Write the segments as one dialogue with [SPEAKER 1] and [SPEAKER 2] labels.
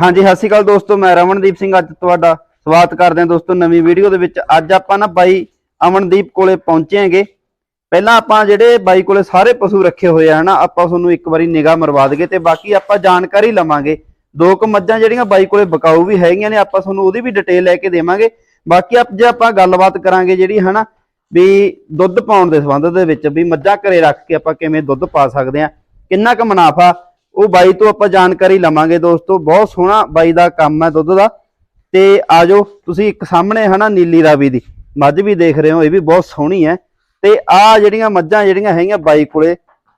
[SPEAKER 1] ਹਾਂਜੀ, ਸਤਿ ਸ਼੍ਰੀ ਅਕਾਲ ਦੋਸਤੋ, ਮੈਂ ਰਮਨਦੀਪ ਸਿੰਘ ਅੱਜ ਤੁਹਾਡਾ ਸਵਾਗਤ ਕਰਦੇ ਹਾਂ ਦੋਸਤੋ ਨਵੀਂ ਵੀਡੀਓ ਦੇ ਵਿੱਚ। ਅੱਜ ਆਪਾਂ ਨਾ ਬਾਈ ਅਮਨਦੀਪ ਕੋਲੇ ਪਹੁੰਚੇ ਹਾਂਗੇ। ਪਹਿਲਾਂ ਆਪਾਂ ਜਿਹੜੇ ਬਾਈ ਕੋਲੇ ਸਾਰੇ ਪਸ਼ੂ ਰੱਖੇ ਹੋਏ ਆ, ਹਨਾ, ਆਪਾਂ ਤੁਹਾਨੂੰ ਇੱਕ ਵਾਰੀ ਨਿਗਾਹ ਮਰਵਾ ਦਈਏ ਤੇ ਬਾਕੀ ਆਪਾਂ ਜਾਣਕਾਰੀ ਲਵਾਂਗੇ। ਦੋ ਕੁ ਮੱਝਾਂ ਜਿਹੜੀਆਂ ਬਾਈ ਕੋਲੇ ਬਕਾਊ ਵੀ ਹੈਗੀਆਂ ਨੇ, ਆਪਾਂ ਤੁਹਾਨੂੰ ਉਹਦੀ ਵੀ ਡਿਟੇਲ ਲੈ ਕੇ ਦੇਵਾਂਗੇ। ਬਾਕੀ ਆਪ ਜੇ ਆਪਾਂ ਗੱਲਬਾਤ ਕਰਾਂਗੇ ਜਿਹੜੀ, ਹਨਾ, ਵੀ ਦੁੱਧ ਪਾਉਣ ਦੇ ਸੰਬੰਧ ਦੇ ਵਿੱਚ, ਵੀ ਮੱਝਾਂ ਘਰੇ ਰੱਖ ਕੇ ਆਪਾਂ ਕਿਵੇਂ ਦੁੱਧ ਪਾ ਸਕਦੇ ਆ ਕਿੰਨਾ ਕੁ ਮੁਨਾਫਾ ਉਹ ਬਾਈ ਤੋਂ ਆਪਾਂ ਜਾਣਕਾਰੀ ਲਵਾਂਗੇ ਦੋਸਤੋ, ਬਹੁਤ ਸੋਹਣਾ ਬਾਈ ਦਾ ਕੰਮ ਹੈ ਦੁੱਧ ਦਾ। ਤੇ ਆਜੋ, ਤੁਸੀਂ ਇੱਕ ਸਾਹਮਣੇ ਹਨਾ ਨੀਲੀ ਰਾਵੀ ਦੀ, ਮੱਝ ਵੀ ਦੇਖ ਰਹੇ ਹੋ, ਇਹ ਵੀ ਬਹੁਤ ਸੋਹਣੀ ਹੈ। ਤੇ ਆ ਜਿਹੜੀਆਂ ਮੱਝਾਂ ਜਿਹੜੀਆਂ ਹੈਗੀਆਂ ਬਾਈ ਕੋਲੇ,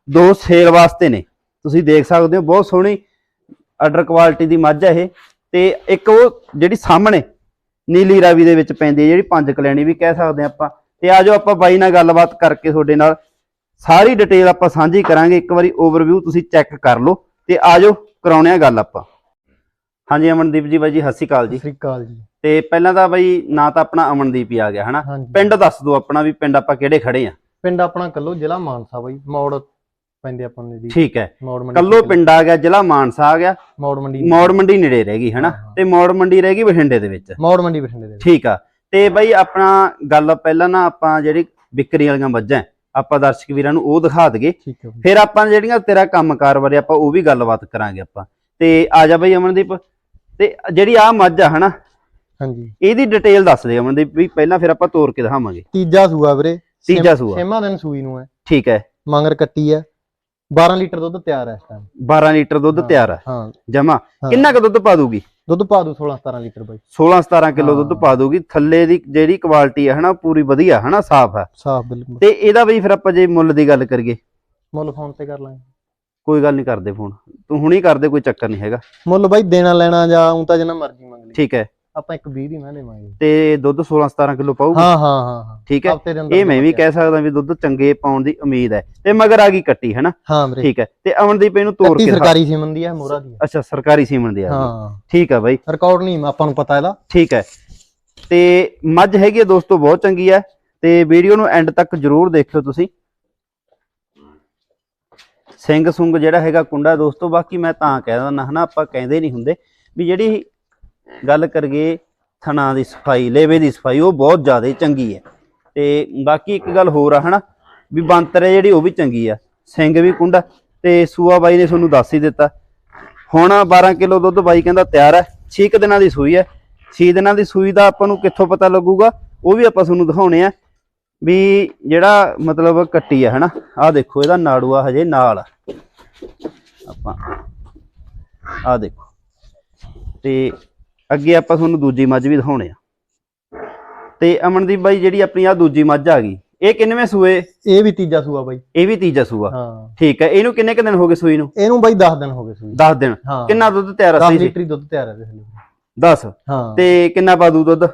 [SPEAKER 1] ਦੋ ਸੇਲ ਵਾਸਤੇ ਨੇ। ਤੁਸੀਂ ਦੇਖ ਸਕਦੇ ਹੋ, ਬਹੁਤ ਸੋਹਣੀ ਆਰਡਰ ਕੁਆਲਿਟੀ ਦੀ ਮੱਝ ਹੈ ਇਹ। ਤੇ ਇੱਕ ਉਹ ਜਿਹੜੀ ਸਾਹਮਣੇ ਨੀਲੀ ਰਾਵੀ ਦੇ ਵਿੱਚ ਪੈਂਦੀ ਹੈ, ਜਿਹੜੀ ਪੰਜ ਕਲੈਣੀ ਵੀ ਕਹਿ ਸਕਦੇ ਹਾਂ ਆਪਾਂ। ਤੇ ਆਜੋ ਆਪਾਂ ਬਾਈ ਨਾਲ ਗੱਲਬਾਤ ਕਰਕੇ ਤੁਹਾਡੇ ਨਾਲ ਸਾਰੀ ਡਿਟੇਲ ਆਪਾਂ ਸਾਂਝੀ ਕਰਾਂਗੇ। ਇੱਕ ਵਾਰੀ ਓਵਰਵਿਊ ਤੁਸੀਂ ਚੈੱਕ ਕਰ ਲਓ ਤੇ ਆਜੋ ਕਰਾਉਣੇ ਆ ਗੱਲ ਆਪਾਂ। ਹਾਂਜੀ ਅਮਨਦੀਪ ਜੀ ਬਾਈ ਜੀ ਸਤਿ ਸ਼੍ਰੀ ਅਕਾਲ ਜੀ।
[SPEAKER 2] ਸਤਿ ਸ੍ਰੀ ਅਕਾਲ ਜੀ।
[SPEAKER 1] ਤੇ ਪਹਿਲਾਂ ਤਾਂ ਬਾਈ ਨਾਂ ਤਾਂ ਆਪਣਾ ਅਮਨਦੀਪ ਹੀ ਆ ਗਿਆ ਹਨਾ? ਪਿੰਡ ਦੱਸ ਦਿਓ ਆਪਣਾ ਵੀ ਪਿੰਡ ਆਪਾਂ ਕਿਹੜੇ ਖੜੇ ਆ।
[SPEAKER 2] ਪਿੰਡ ਆਪਣਾ ਕੱਲੋ ਜ਼ਿਲ੍ਹਾ ਮਾਨਸਾ ਬਾਈ ਮੌੜ ਪੈਂਦੇ ਆਪਾਂ ਨੂੰ ਜੀ।
[SPEAKER 1] ਠੀਕ ਹੈ। ਕੱਲੋ ਪਿੰਡ ਆ ਗਿਆ ਜ਼ਿਲ੍ਹਾ ਮਾਨਸਾ ਆ ਗਿਆ।
[SPEAKER 2] ਮੌੜ ਮੰਡੀ
[SPEAKER 1] ਮੌੜ ਮੰਡੀ ਨੇੜੇ ਰਹਿ ਗਈ ਹਨਾ। ਤੇ ਮੌੜ ਮੰਡੀ ਰਹਿ ਗਈ ਬਠਿੰਡੇ ਦੇ ਵਿੱਚ।
[SPEAKER 2] ਮੌੜ ਮੰਡੀ ਬਠਿੰਡੇ ਦੇ ਵਿੱਚ।
[SPEAKER 1] ਠੀਕ ਆ। ਤੇ ਬਾਈ ਆਪਣਾ ਗੱਲ ਪਹਿਲਾਂ ਨਾ ਆਪਾਂ ਜਿਹੜੀ ਵਿਕਰੀ ਵਾਲੀਆਂ ਮੱਝਾਂ ਹੈ, ਆਪਾਂ ਦਰਸ਼ਕ ਵੀਰਾਂ ਨੂੰ ਉਹ ਦਿਖਾ ਦਈਏ।
[SPEAKER 2] ਠੀਕ ਹੈ ਬਾਈ।
[SPEAKER 1] ਫਿਰ ਆਪਾਂ ਜਿਹੜੀਆਂ ਤੇਰਾ ਕੰਮਕਾਰ ਬਾਰੇ ਆਪਾਂ ਉਹ ਵੀ ਗੱਲਬਾਤ ਕਰਾਂਗੇ ਆਪਾਂ। ਤੇ ਆ ਜਾ ਬਾਈ ਅਮਨਦੀਪ। ਤੇ ਜਿਹੜੀ ਆ ਮੱਝ ਆ ਹਨਾ?
[SPEAKER 2] ਹਾਂਜੀ।
[SPEAKER 1] ਇਹਦੀ ਡਿਟੇਲ ਦੱਸ ਦੇ ਅਮਨਦੀਪ ਵੀ ਪਹਿਲਾਂ ਫਿਰ ਆਪਾਂ ਤੋਰ ਕੇ ਦਿਖਾਵਾਂਗੇ।
[SPEAKER 2] ਤੀਜਾ ਸੂਆ ਵੀਰੇ।
[SPEAKER 1] ਤੀਜਾ ਸੂਆ।
[SPEAKER 2] ਛੇਵਾਂ ਦਿਨ ਸੂਈ ਨੂੰ ਹੈ।
[SPEAKER 1] ਠੀਕ ਹੈ।
[SPEAKER 2] ਮੰਗਰ ਕੱਟੀ ਹੈ। 12 ਲੀਟਰ ਦੁੱਧ ਤਿਆਰ ਹੈ ਇਸ ਟਾਈਮ
[SPEAKER 1] 12 ਲੀਟਰ ਦੁੱਧ। ਤਿਆਰ ਹੈ।
[SPEAKER 2] ਹਾਂ।
[SPEAKER 1] ਜਮਾ।
[SPEAKER 2] ਹਾਂ।
[SPEAKER 1] ਕਿੰਨਾ ਕੁ ਦੁੱਧ ਪਾ ਦੂਗੀ?
[SPEAKER 2] ਦੁੱਧ ਪਾ ਦੂ 16 17 ਲੀਟਰ ਬਾਈ।
[SPEAKER 1] 16 17 ਕਿਲੋ। ਦੁੱਧ ਪਾ ਦੂਗੀ ਥੱਲੇ ਦੀ ਜਿਹੜੀ ਕੁਆਲਿਟੀ ਹੈ ਹਨਾ ਪੂਰੀ ਵਧੀਆ ਹਨਾ ਸਾਫ਼ ਹੈ
[SPEAKER 2] ਸਾਫ਼ ਬਿਲਕੁਲ।
[SPEAKER 1] ਤੇ ਇਹਦਾ ਬਈ ਫਿਰ ਆਪਾਂ ਜੇ ਮੁੱਲ ਦੀ ਗੱਲ ਕਰੀਏ?
[SPEAKER 2] ਮੁੱਲ ਫੋਨ ਤੇ ਕਰ ਲਾਂਗੇ।
[SPEAKER 1] ਕੋਈ ਗੱਲ ਨਹੀਂ ਕਰਦੇ ਫੋਨ ਤੂੰ ਹੁਣੀ ਕਰਦੇ ਕੋਈ ਚੱਕਰ ਨਹੀਂ ਹੈਗਾ।
[SPEAKER 2] ਮੁੱਲ ਬਾਈ ਦੇਣਾ ਲੈਣਾ ਜਾਂ ਉਂ ਤਾਂ ਜਿੰਨਾ ਮਰਜ਼ੀ ਮੰਗ ਲਈ।
[SPEAKER 1] ਠੀਕ ਹੈ।
[SPEAKER 2] ਆਪਾਂ ਇੱਕ 20 ਦੀ ਮੈਂ ਦੇਵਾਂਗੇ।
[SPEAKER 1] ਤੇ ਦੁੱਧ 16 17 ਕਿਲੋ ਪਾਊਗੀ?
[SPEAKER 2] ਹਾਂ ਹਾਂ ਹਾਂ ਹਾਂ।
[SPEAKER 1] ਠੀਕ ਹੈ? ਇਹ ਮੈਂ ਵੀ ਕਹਿ ਸਕਦਾ ਵੀ ਦੁੱਧ ਚੰਗੇ ਪਾਉਣ ਦੀ ਉਮੀਦ ਹੈ। ਤੇ ਮਗਰ ਆ ਗਈ ਕੱਟੀ ਹਨਾ
[SPEAKER 2] ਹਾਂ ਵੀਰੇ।
[SPEAKER 1] ਠੀਕ ਹੈ। ਤੇ ਅਮਨਦੀਪ ਇਹਨੂੰ ਤੋੜ ਕੇ।
[SPEAKER 2] ਸਰਕਾਰੀ ਸੀਮਨ ਦੀ ਹੈ ਮੋਰਾ ਦੀ ਹੈ।
[SPEAKER 1] ਅੱਛਾ ਸਰਕਾਰੀ ਸੀਮਨ ਦੀ ਗਈ।
[SPEAKER 2] ਹਾਂ।
[SPEAKER 1] ਠੀਕ ਹੈ ਬਾਈ।
[SPEAKER 2] ਰਿਕਾਰਡ ਨਹੀਂ ਆਪਾਂ ਨੂੰ ਪਤਾ ਇਹਦਾ।
[SPEAKER 1] ਠੀਕ ਹੈ। ਤੇ ਮੱਝ ਹੈਗੀ ਹੈ ਦੋਸਤੋ ਬਹੁਤ ਚੰਗੀ ਹੈ। ਤੇ ਵੀਡੀਓ ਨੂੰ ਐਂਡ ਤੱਕ ਜਰੂਰ ਦੇਖਿਓ ਤੁਸੀਂ। ਸਿੰਘ ਸੁੰਗ ਜਿਹੜਾ ਹੈਗਾ ਕੁੰਡਾ ਦੋਸਤੋ ਬਾਕੀ ਮੈਂ ਤਾਂ ਕਹਿ ਦਿੰਦਾ ਹਨਾ ਆਪਾਂ ਕਹਿੰਦੇ ਨਹੀਂ ਹੁੰਦੇ ਵੀ ਜਿਹੜੀ ਗੱਲ ਕਰੀਏ ਥਣਾ ਦੀ ਸਫ਼ਾਈ, ਲੇਵੇ ਦੀ ਸਫ਼ਾਈ, ਉਹ ਬਹੁਤ ਜ਼ਿਆਦਾ ਚੰਗੀ ਹੈ। ਤੇ ਬਾਕੀ ਇੱਕ ਗੱਲ ਹੋਰ ਆ, ਹਨਾ? ਵੀ ਬੰਤਰ ਹੈ ਜਿਹੜੀ, ਉਹ ਵੀ ਚੰਗੀ ਆ। ਸਿੰਘ ਵੀ ਕੁੰਡਾ, ਤੇ ਸੂਆ ਬਾਈ ਨੇ ਤੁਹਾਨੂੰ ਦੱਸ ਹੀ ਦਿੱਤਾ। ਹੁਣ 12 ਕਿਲੋ ਦੁੱਧ ਬਾਈ ਕਹਿੰਦਾ ਤਿਆਰ ਹੈ 6 ਦਿਨਾਂ ਦੀ ਸੂਈ ਹੈ 6 ਦਿਨਾਂ ਦੀ ਸੂਈ ਦਾ ਆਪਾਂ ਨੂੰ ਕਿੱਥੋਂ ਪਤਾ ਲੱਗੂਗਾ, ਉਹ ਵੀ ਆਪਾਂ ਤੁਹਾਨੂੰ ਦਿਖਾਉਣੇ ਆ। ਵੀ ਜਿਹੜਾ ਮਤਲਬ ਕੱਟੀ ਆ, ਹਨਾ? ਆਹ ਦੇਖੋ, ਇਹਦਾ ਨਾੜੂਆ ਹਜੇ ਨਾਲ ਆਪਾਂ, ਆਹ ਦੇਖੋ। ਤੇ ਅੱਗੇ ਆਪਾਂ ਤੁਹਾਨੂੰ ਦੂਜੀ ਮੱਝ ਵੀ ਦਿਖਾਉਣੇ ਆ। ਤੇ ਅਮਨਦੀਪ ਬਾਈ ਜਿਹੜੀ ਆਪਣੀ ਆ ਦੂਜੀ ਮੱਝ ਆ ਗਈ ਇਹ ਕਿੰਨਵੇਂ ਸੂਏ?
[SPEAKER 2] ਇਹ ਵੀ ਤੀਜਾ ਸੂਆ ਬਾਈ।
[SPEAKER 1] ਇਹ ਵੀ ਤੀਜਾ ਸੂਆ।
[SPEAKER 2] ਹਾਂ।
[SPEAKER 1] ਠੀਕ ਹੈ ਇਹਨੂੰ ਕਿੰਨੇ ਕੁ ਦਿਨ ਹੋ ਗਏ ਸੂਈ ਨੂੰ?
[SPEAKER 2] ਇਹਨੂੰ ਬਾਈ 10 ਦਿਨ ਹੋ ਗਏ ਸੂਈ।
[SPEAKER 1] 10 ਦਿਨ। ਕਿੰਨਾ ਦੁੱਧ ਤਿਆਰ ਆ
[SPEAKER 2] 10
[SPEAKER 1] ਸੀ
[SPEAKER 2] ਲੀਟਰ ਹੀ ਦੁੱਧ ਤਿਆਰ ਇਹਦੇ ਥੱਲੇ
[SPEAKER 1] 10
[SPEAKER 2] ਹਾਂ।
[SPEAKER 1] ਤੇ ਕਿੰਨਾ ਪਾ ਦੂ ਦੁੱਧ?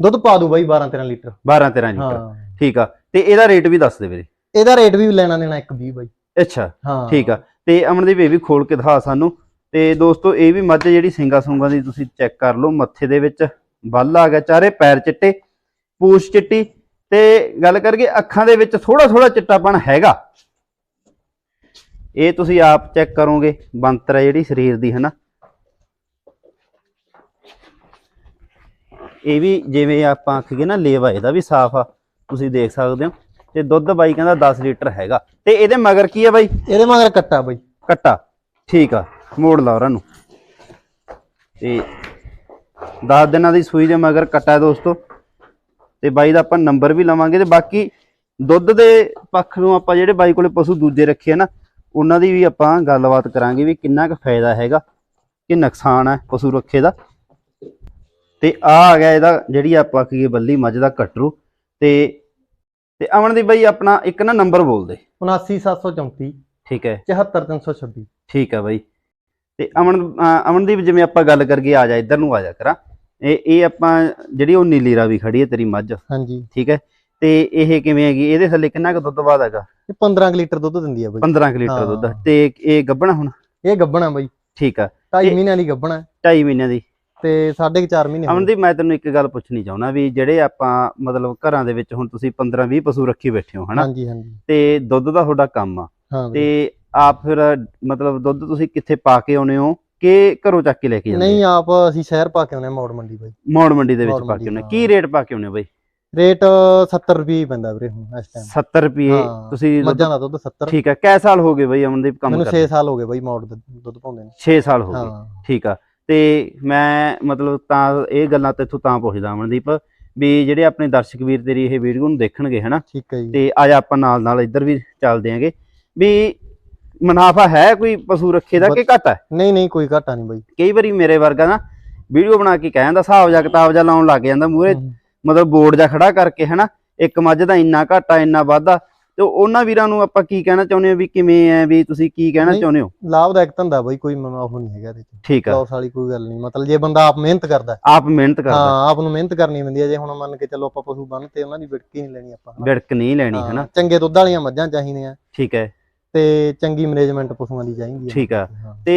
[SPEAKER 2] ਦੁੱਧ ਪਾ ਦੂ ਬਾਈ 12 13 ਲੀਟਰ।
[SPEAKER 1] 12 13 ਲੀਟਰ। ਠੀਕ ਆ। ਤੇ ਇਹਦਾ ਰੇਟ ਵੀ ਦੱਸ ਦੇ ਵੀਰੇ।
[SPEAKER 2] ਇਹਦਾ ਰੇਟ ਵੀ ਲੈਣਾ ਦੇਣਾ ਇੱਕ 20 ਬਾਈ।
[SPEAKER 1] ਅੱਛਾ।
[SPEAKER 2] ਹਾਂ।
[SPEAKER 1] ਠੀਕ ਆ। ਤੇ ਅਮਨਦੀਪ ਇਹ ਵੀ ਖੋਲ ਕੇ ਦਿਖਾ ਸਾਨੂੰ। ਤੇ ਦੋਸਤੋ ਇਹ ਵੀ ਮੱਝ ਜਿਹੜੀ ਸਿੰਗਾ ਸੁੰਗਾ ਦੀ ਤੁਸੀਂ ਚੈੱਕ ਕਰ ਲਓ ਮੱਥੇ ਦੇ ਵਿੱਚ ਬੱਲ ਆ ਗਿਆ ਚਾਰੇ ਪੈਰ ਚਿੱਟੇ ਪੂਛ ਚਿੱਟੀ ਤੇ ਗੱਲ ਕਰਕੇ ਅੱਖਾਂ ਦੇ ਵਿੱਚ ਥੋੜਾ ਥੋੜਾ ਚਿੱਟਾਪਣ ਹੈਗਾ। ਇਹ ਤੁਸੀਂ ਆਪ ਚੈੱਕ ਕਰੋਗੇ ਬੰਤਰ ਹੈ ਜਿਹੜੀ ਸਰੀਰ ਦੀ ਹਨਾ? ਇਹ ਵੀ ਜਿਵੇਂ ਆਪਾਂ ਆਖੀਏ ਨਾ ਲੇਵਾ ਇਹਦਾ ਵੀ ਸਾਫ਼ ਆ ਤੁਸੀਂ ਦੇਖ ਸਕਦੇ ਹੋ। ਤੇ ਦੁੱਧ ਬਾਈ ਕਹਿੰਦਾ 10 ਲੀਟਰ ਹੈਗਾ। ਤੇ ਇਹਦੇ ਮਗਰ ਕੀ ਹੈ ਬਾਈ?
[SPEAKER 2] ਇਹਦੇ ਮਗਰ ਕੱਟਾ ਬਾਈ।
[SPEAKER 1] ਕੱਟਾ ਠੀਕ ਆ। ਮੋੜ ਲਾ ਉਹਨਾਂ ਨੂੰ। ਤੇ 10 ਦਿਨਾਂ ਦੀ ਸੂਈ ਦੇ ਮਗਰ ਕੱਟਾ ਦੋਸਤੋ। ਤੇ ਬਾਈ ਦਾ ਆਪਾਂ ਨੰਬਰ ਵੀ ਲਵਾਂਗੇ ਤੇ ਬਾਕੀ ਦੁੱਧ ਦੇ ਪੱਖ ਨੂੰ ਆਪਾਂ ਜਿਹੜੇ ਬਾਈ ਕੋਲੇ ਪਸ਼ੂ ਦੂਜੇ ਰੱਖੇ ਆ ਨਾ ਉਹਨਾਂ ਦੀ ਵੀ ਆਪਾਂ ਗੱਲਬਾਤ ਕਰਾਂਗੇ ਵੀ ਕਿੰਨਾ ਕੁ ਫਾਇਦਾ ਹੈਗਾ ਕਿ ਨੁਕਸਾਨ ਹੈ ਪਸ਼ੂ ਰੱਖੇ ਦਾ। ਤੇ ਆ ਆ ਗਿਆ ਇਹਦਾ ਜਿਹੜੀ ਆਪਾਂ ਕਹੀਏ ਬੱਲੀ ਮੱਝ ਦਾ ਕਟਰੂ। ਤੇ ਤੇ ਅਮਨਦੀਪ ਬਾਈ ਆਪਣਾ ਇੱਕ ਨਾ ਨੰਬਰ ਬੋਲ ਦੇ।
[SPEAKER 2] 79734
[SPEAKER 1] ਠੀਕ ਹੈ।
[SPEAKER 2] 74326
[SPEAKER 1] ਠੀਕ ਹੈ ਬਾਈ। ਤੇ ਅਮਨ ਅਮਨਦੀਪ ਜਿਵੇਂ ਆਪਾਂ ਗੱਲ ਕਰਗੇ ਆ ਜਾ ਇੱਧਰ ਨੂੰ ਆ ਜਾ ਕਰਾਂ। ਇਹ ਇਹ ਆਪਾਂ ਜਿਹੜੀ ਉਹ ਨੀਲੀ ਰਾਵੀ ਖੜੀ ਹੈ ਤੇਰੀ ਮੱਝ।
[SPEAKER 2] ਹਾਂਜੀ।
[SPEAKER 1] ਠੀਕ ਹੈ? ਤੇ ਇਹ ਕਿਵੇਂ ਹੈਗੀ? ਇਹਦੇ ਥੱਲੇ ਕਿੰਨਾ ਕੁ ਦੁੱਧ ਬਾਦ ਹੈਗਾ?
[SPEAKER 2] ਇਹ 15 ਕੁ ਲੀਟਰ ਦੁੱਧ ਦਿੰਦੀ ਆ ਬਾਈ।
[SPEAKER 1] 15 ਕੁ ਲੀਟਰ ਦੁੱਧ। ਤੇ ਇਹ ਗੱਭਣਾ ਹੁਣ?
[SPEAKER 2] ਇਹ ਗੱਬਣਾ ਬਾਈ।
[SPEAKER 1] ਠੀਕ ਆ।
[SPEAKER 2] 2.5
[SPEAKER 1] ਇਹ-
[SPEAKER 2] ਮਹੀਨਿਆਂ ਦੀ ਗੱਬਣਾ
[SPEAKER 1] 2.5 ਮਹੀਨਿਆਂ ਦੀ।
[SPEAKER 2] ਤੇ 4.5 ਮਹੀਨੇ।
[SPEAKER 1] ਅਮਨਦੀਪ ਮੈਂ ਤੈਨੂੰ ਇੱਕ ਗੱਲ ਪੁੱਛਣੀ ਚਾਹੁੰਦਾ ਵੀ ਜਿਹੜੇ ਆਪਾਂ ਮਤਲਬ ਘਰਾਂ ਦੇ ਵਿੱਚ ਹੁਣ ਤੁਸੀਂ 15 20 ਪਸ਼ੂ ਰੱਖੀ ਬੈਠੇ ਹੋ ਹਨਾ?
[SPEAKER 2] ਹਾਂਜੀ ਹਾਂਜੀ।
[SPEAKER 1] ਤੇ ਦੁੱਧ ਦਾ ਤੁਹਾਡਾ ਕੰਮ ਆ। ਤੇ। ਆਪ ਫਿਰ ਮਤਲਬ ਦੁੱਧ ਤੁਸੀਂ ਕਿੱਥੇ ਪਾ ਕੇ ਆਉਨੇ ਹੋ ਕਿ ਘਰੋਂ ਚੱਕ ਕੇ ਲੈ ਕੇ ਜਾਂਦੇ
[SPEAKER 2] ਨਹੀਂ ਆਪ ਅਸੀਂ ਸ਼ਹਿਰ ਪਾ ਕੇ ਆਉਨੇ ਮੌੜ ਮੰਡੀ ਬਾਈ।
[SPEAKER 1] ਮੌੜ ਮੰਡੀ ਦੇ ਵਿੱਚ ਪਾ ਕੇ ਆਉਂਦੇ
[SPEAKER 2] ਹਾਂ।
[SPEAKER 1] ਕੀ ਰੇਟ ਪਾ ਕੇ ਆਉਂਦੇ ਬਾਈ?
[SPEAKER 2] ਰੇਟ 70 ਰੁਪਏ ਪੈਂਦਾ ਵੀਰੇ ਹੁਣ ਇਸ ਟਾਈਮ
[SPEAKER 1] 70 ਰੁਪਏ ਤੁਸੀਂ
[SPEAKER 2] ਮੱਝਾਂ ਦਾ ਦੁੱਧ 70
[SPEAKER 1] ਠੀਕ ਹੈ ਕੈ ਸਾਲ ਹੋ ਗਏ ਬਾਈ ਅਮਨਦੀਪ ਕੰਮ
[SPEAKER 2] ਮੈਨੂੰ
[SPEAKER 1] ਕਰਦੇ?
[SPEAKER 2] 6 ਸਾਲ ਹੋ ਗਏ ਬਾਈ ਮੌੜ ਦੁੱਧ ਪਾਉਂਦੇ ਨੇ।
[SPEAKER 1] 6 ਸਾਲ ਹੋ ਗਏ। ਠੀਕ ਆ ਤੇ ਮੈਂ ਮਤਲਬ ਤਾਂ ਇਹ ਗੱਲਾਂ ਤੇ ਇੱਥੋਂ ਤਾਂ ਪੁੱਛਦਾ ਅਮਨਦੀਪ ਵੀ ਜਿਹੜੇ ਆਪਣੇ ਦਰਸ਼ਕ ਵੀਰ ਤੇਰੀ ਇਹ ਵੀਡੀਓ ਨੂੰ ਦੇਖਣਗੇ ਹਨਾ?
[SPEAKER 2] ਠੀਕ ਹੈ ਜੀ।
[SPEAKER 1] ਤੇ ਅੱਜ ਆਪਾਂ ਨਾਲ ਨਾਲ ਇੱਧਰ ਵੀ ਚੱਲਦੇ ਆਂਗੇ ਵੀ ਮੁਨਾਫਾ ਹੈ ਕੋਈ ਪਸ਼ੂ ਰੱਖੇ ਦਾ ਕਿ ਘੱਟ ਹੈ?
[SPEAKER 2] ਨਹੀਂ ਨਹੀਂ ਕੋਈ ਘਾਟਾ ਨਹੀਂ ਬਾਈ।
[SPEAKER 1] ਕਈ ਵਾਰੀ ਮੇਰੇ ਵਰਗਾ ਨਾ ਵੀਡੀਓ ਬਣਾ ਕੇ ਕਹਿ ਜਾਂਦਾ ਹਿਸਾਬ ਜਾਂ ਕਿਤਾਬ ਜਾਂ ਲਾਉਣ ਲੱਗ ਜਾਂਦਾ
[SPEAKER 2] ਹਮ,
[SPEAKER 1] ਮਤਲਬ ਬੋਰਡ ਜਾਂ ਖੜਾ ਕਰਕੇ ਹਨਾ? ਇੱਕ ਮੱਝ ਦਾ ਇੰਨਾ ਘਾਟਾ ਇੰਨਾ ਵਾਧਾ ਤੇ ਉਹਨਾਂ ਵੀਰਾਂ ਨੂੰ ਆਪਾਂ ਕੀ ਕਹਿਣਾ ਚਾਹੁੰਦੇ ਹੋ ਵੀ ਕਿਵੇਂ ਹੈ ਵੀ ਤੁਸੀਂ ਕੀ ਕਹਿਣਾ। ਚਾਹੁੰਦੇ ਹੋ?
[SPEAKER 2] ਲਾਭਦਾਇਕ ਧੰਦਾ ਬਾਈ ਕੋਈ ਉਹ ਨਹੀਂ ਹੈਗਾ ਇਹਦੇ ਚ।
[SPEAKER 1] ਠੀਕ ਆ।
[SPEAKER 2] ਲਾਸ ਵਾਲੀ ਕੋਈ ਗੱਲ ਨਹੀਂ ਮਤਲਬ ਜੇ ਬੰਦਾ ਆਪ ਮਿਹਨਤ ਕਰਦਾ
[SPEAKER 1] ਆਪ ਮਿਹਨਤ ਕਰਦਾ
[SPEAKER 2] ਹਾਂ। ਆਪ ਨੂੰ ਮਿਹਨਤ ਕਰਨੀ ਪੈਂਦੀ ਹੈ ਜੇ ਹੁਣ ਮੰਨ ਕੇ ਚੱਲੋ ਆਪਾਂ ਪਸ਼ੂ ਬੰਨ ਤੇ ਉਹਨਾਂ ਦੀ ਵਿੜਕੀ ਨਹੀਂ ਲੈਣੀ ਆਪਾਂ।
[SPEAKER 1] ਵਿੜਕ ਨਹੀਂ ਲੈਣੀ
[SPEAKER 2] ਹਾਂ,
[SPEAKER 1] ਹਨਾ?
[SPEAKER 2] ਚੰਗੇ ਦੁੱਧ ਵਾਲੀਆਂ ਮੱਝਾਂ ਚਾਹੀਦੀਆਂ।
[SPEAKER 1] ਠੀਕ ਹੈ।
[SPEAKER 2] ਤੇ ਚੰਗੀ ਮੈਨੇਜਮੈਂਟ ਪਸ਼ੂਆਂ ਦੀ ਚਾਹੀਦੀ ਹੈ।
[SPEAKER 1] ਠੀਕ ਆ। ਤੇ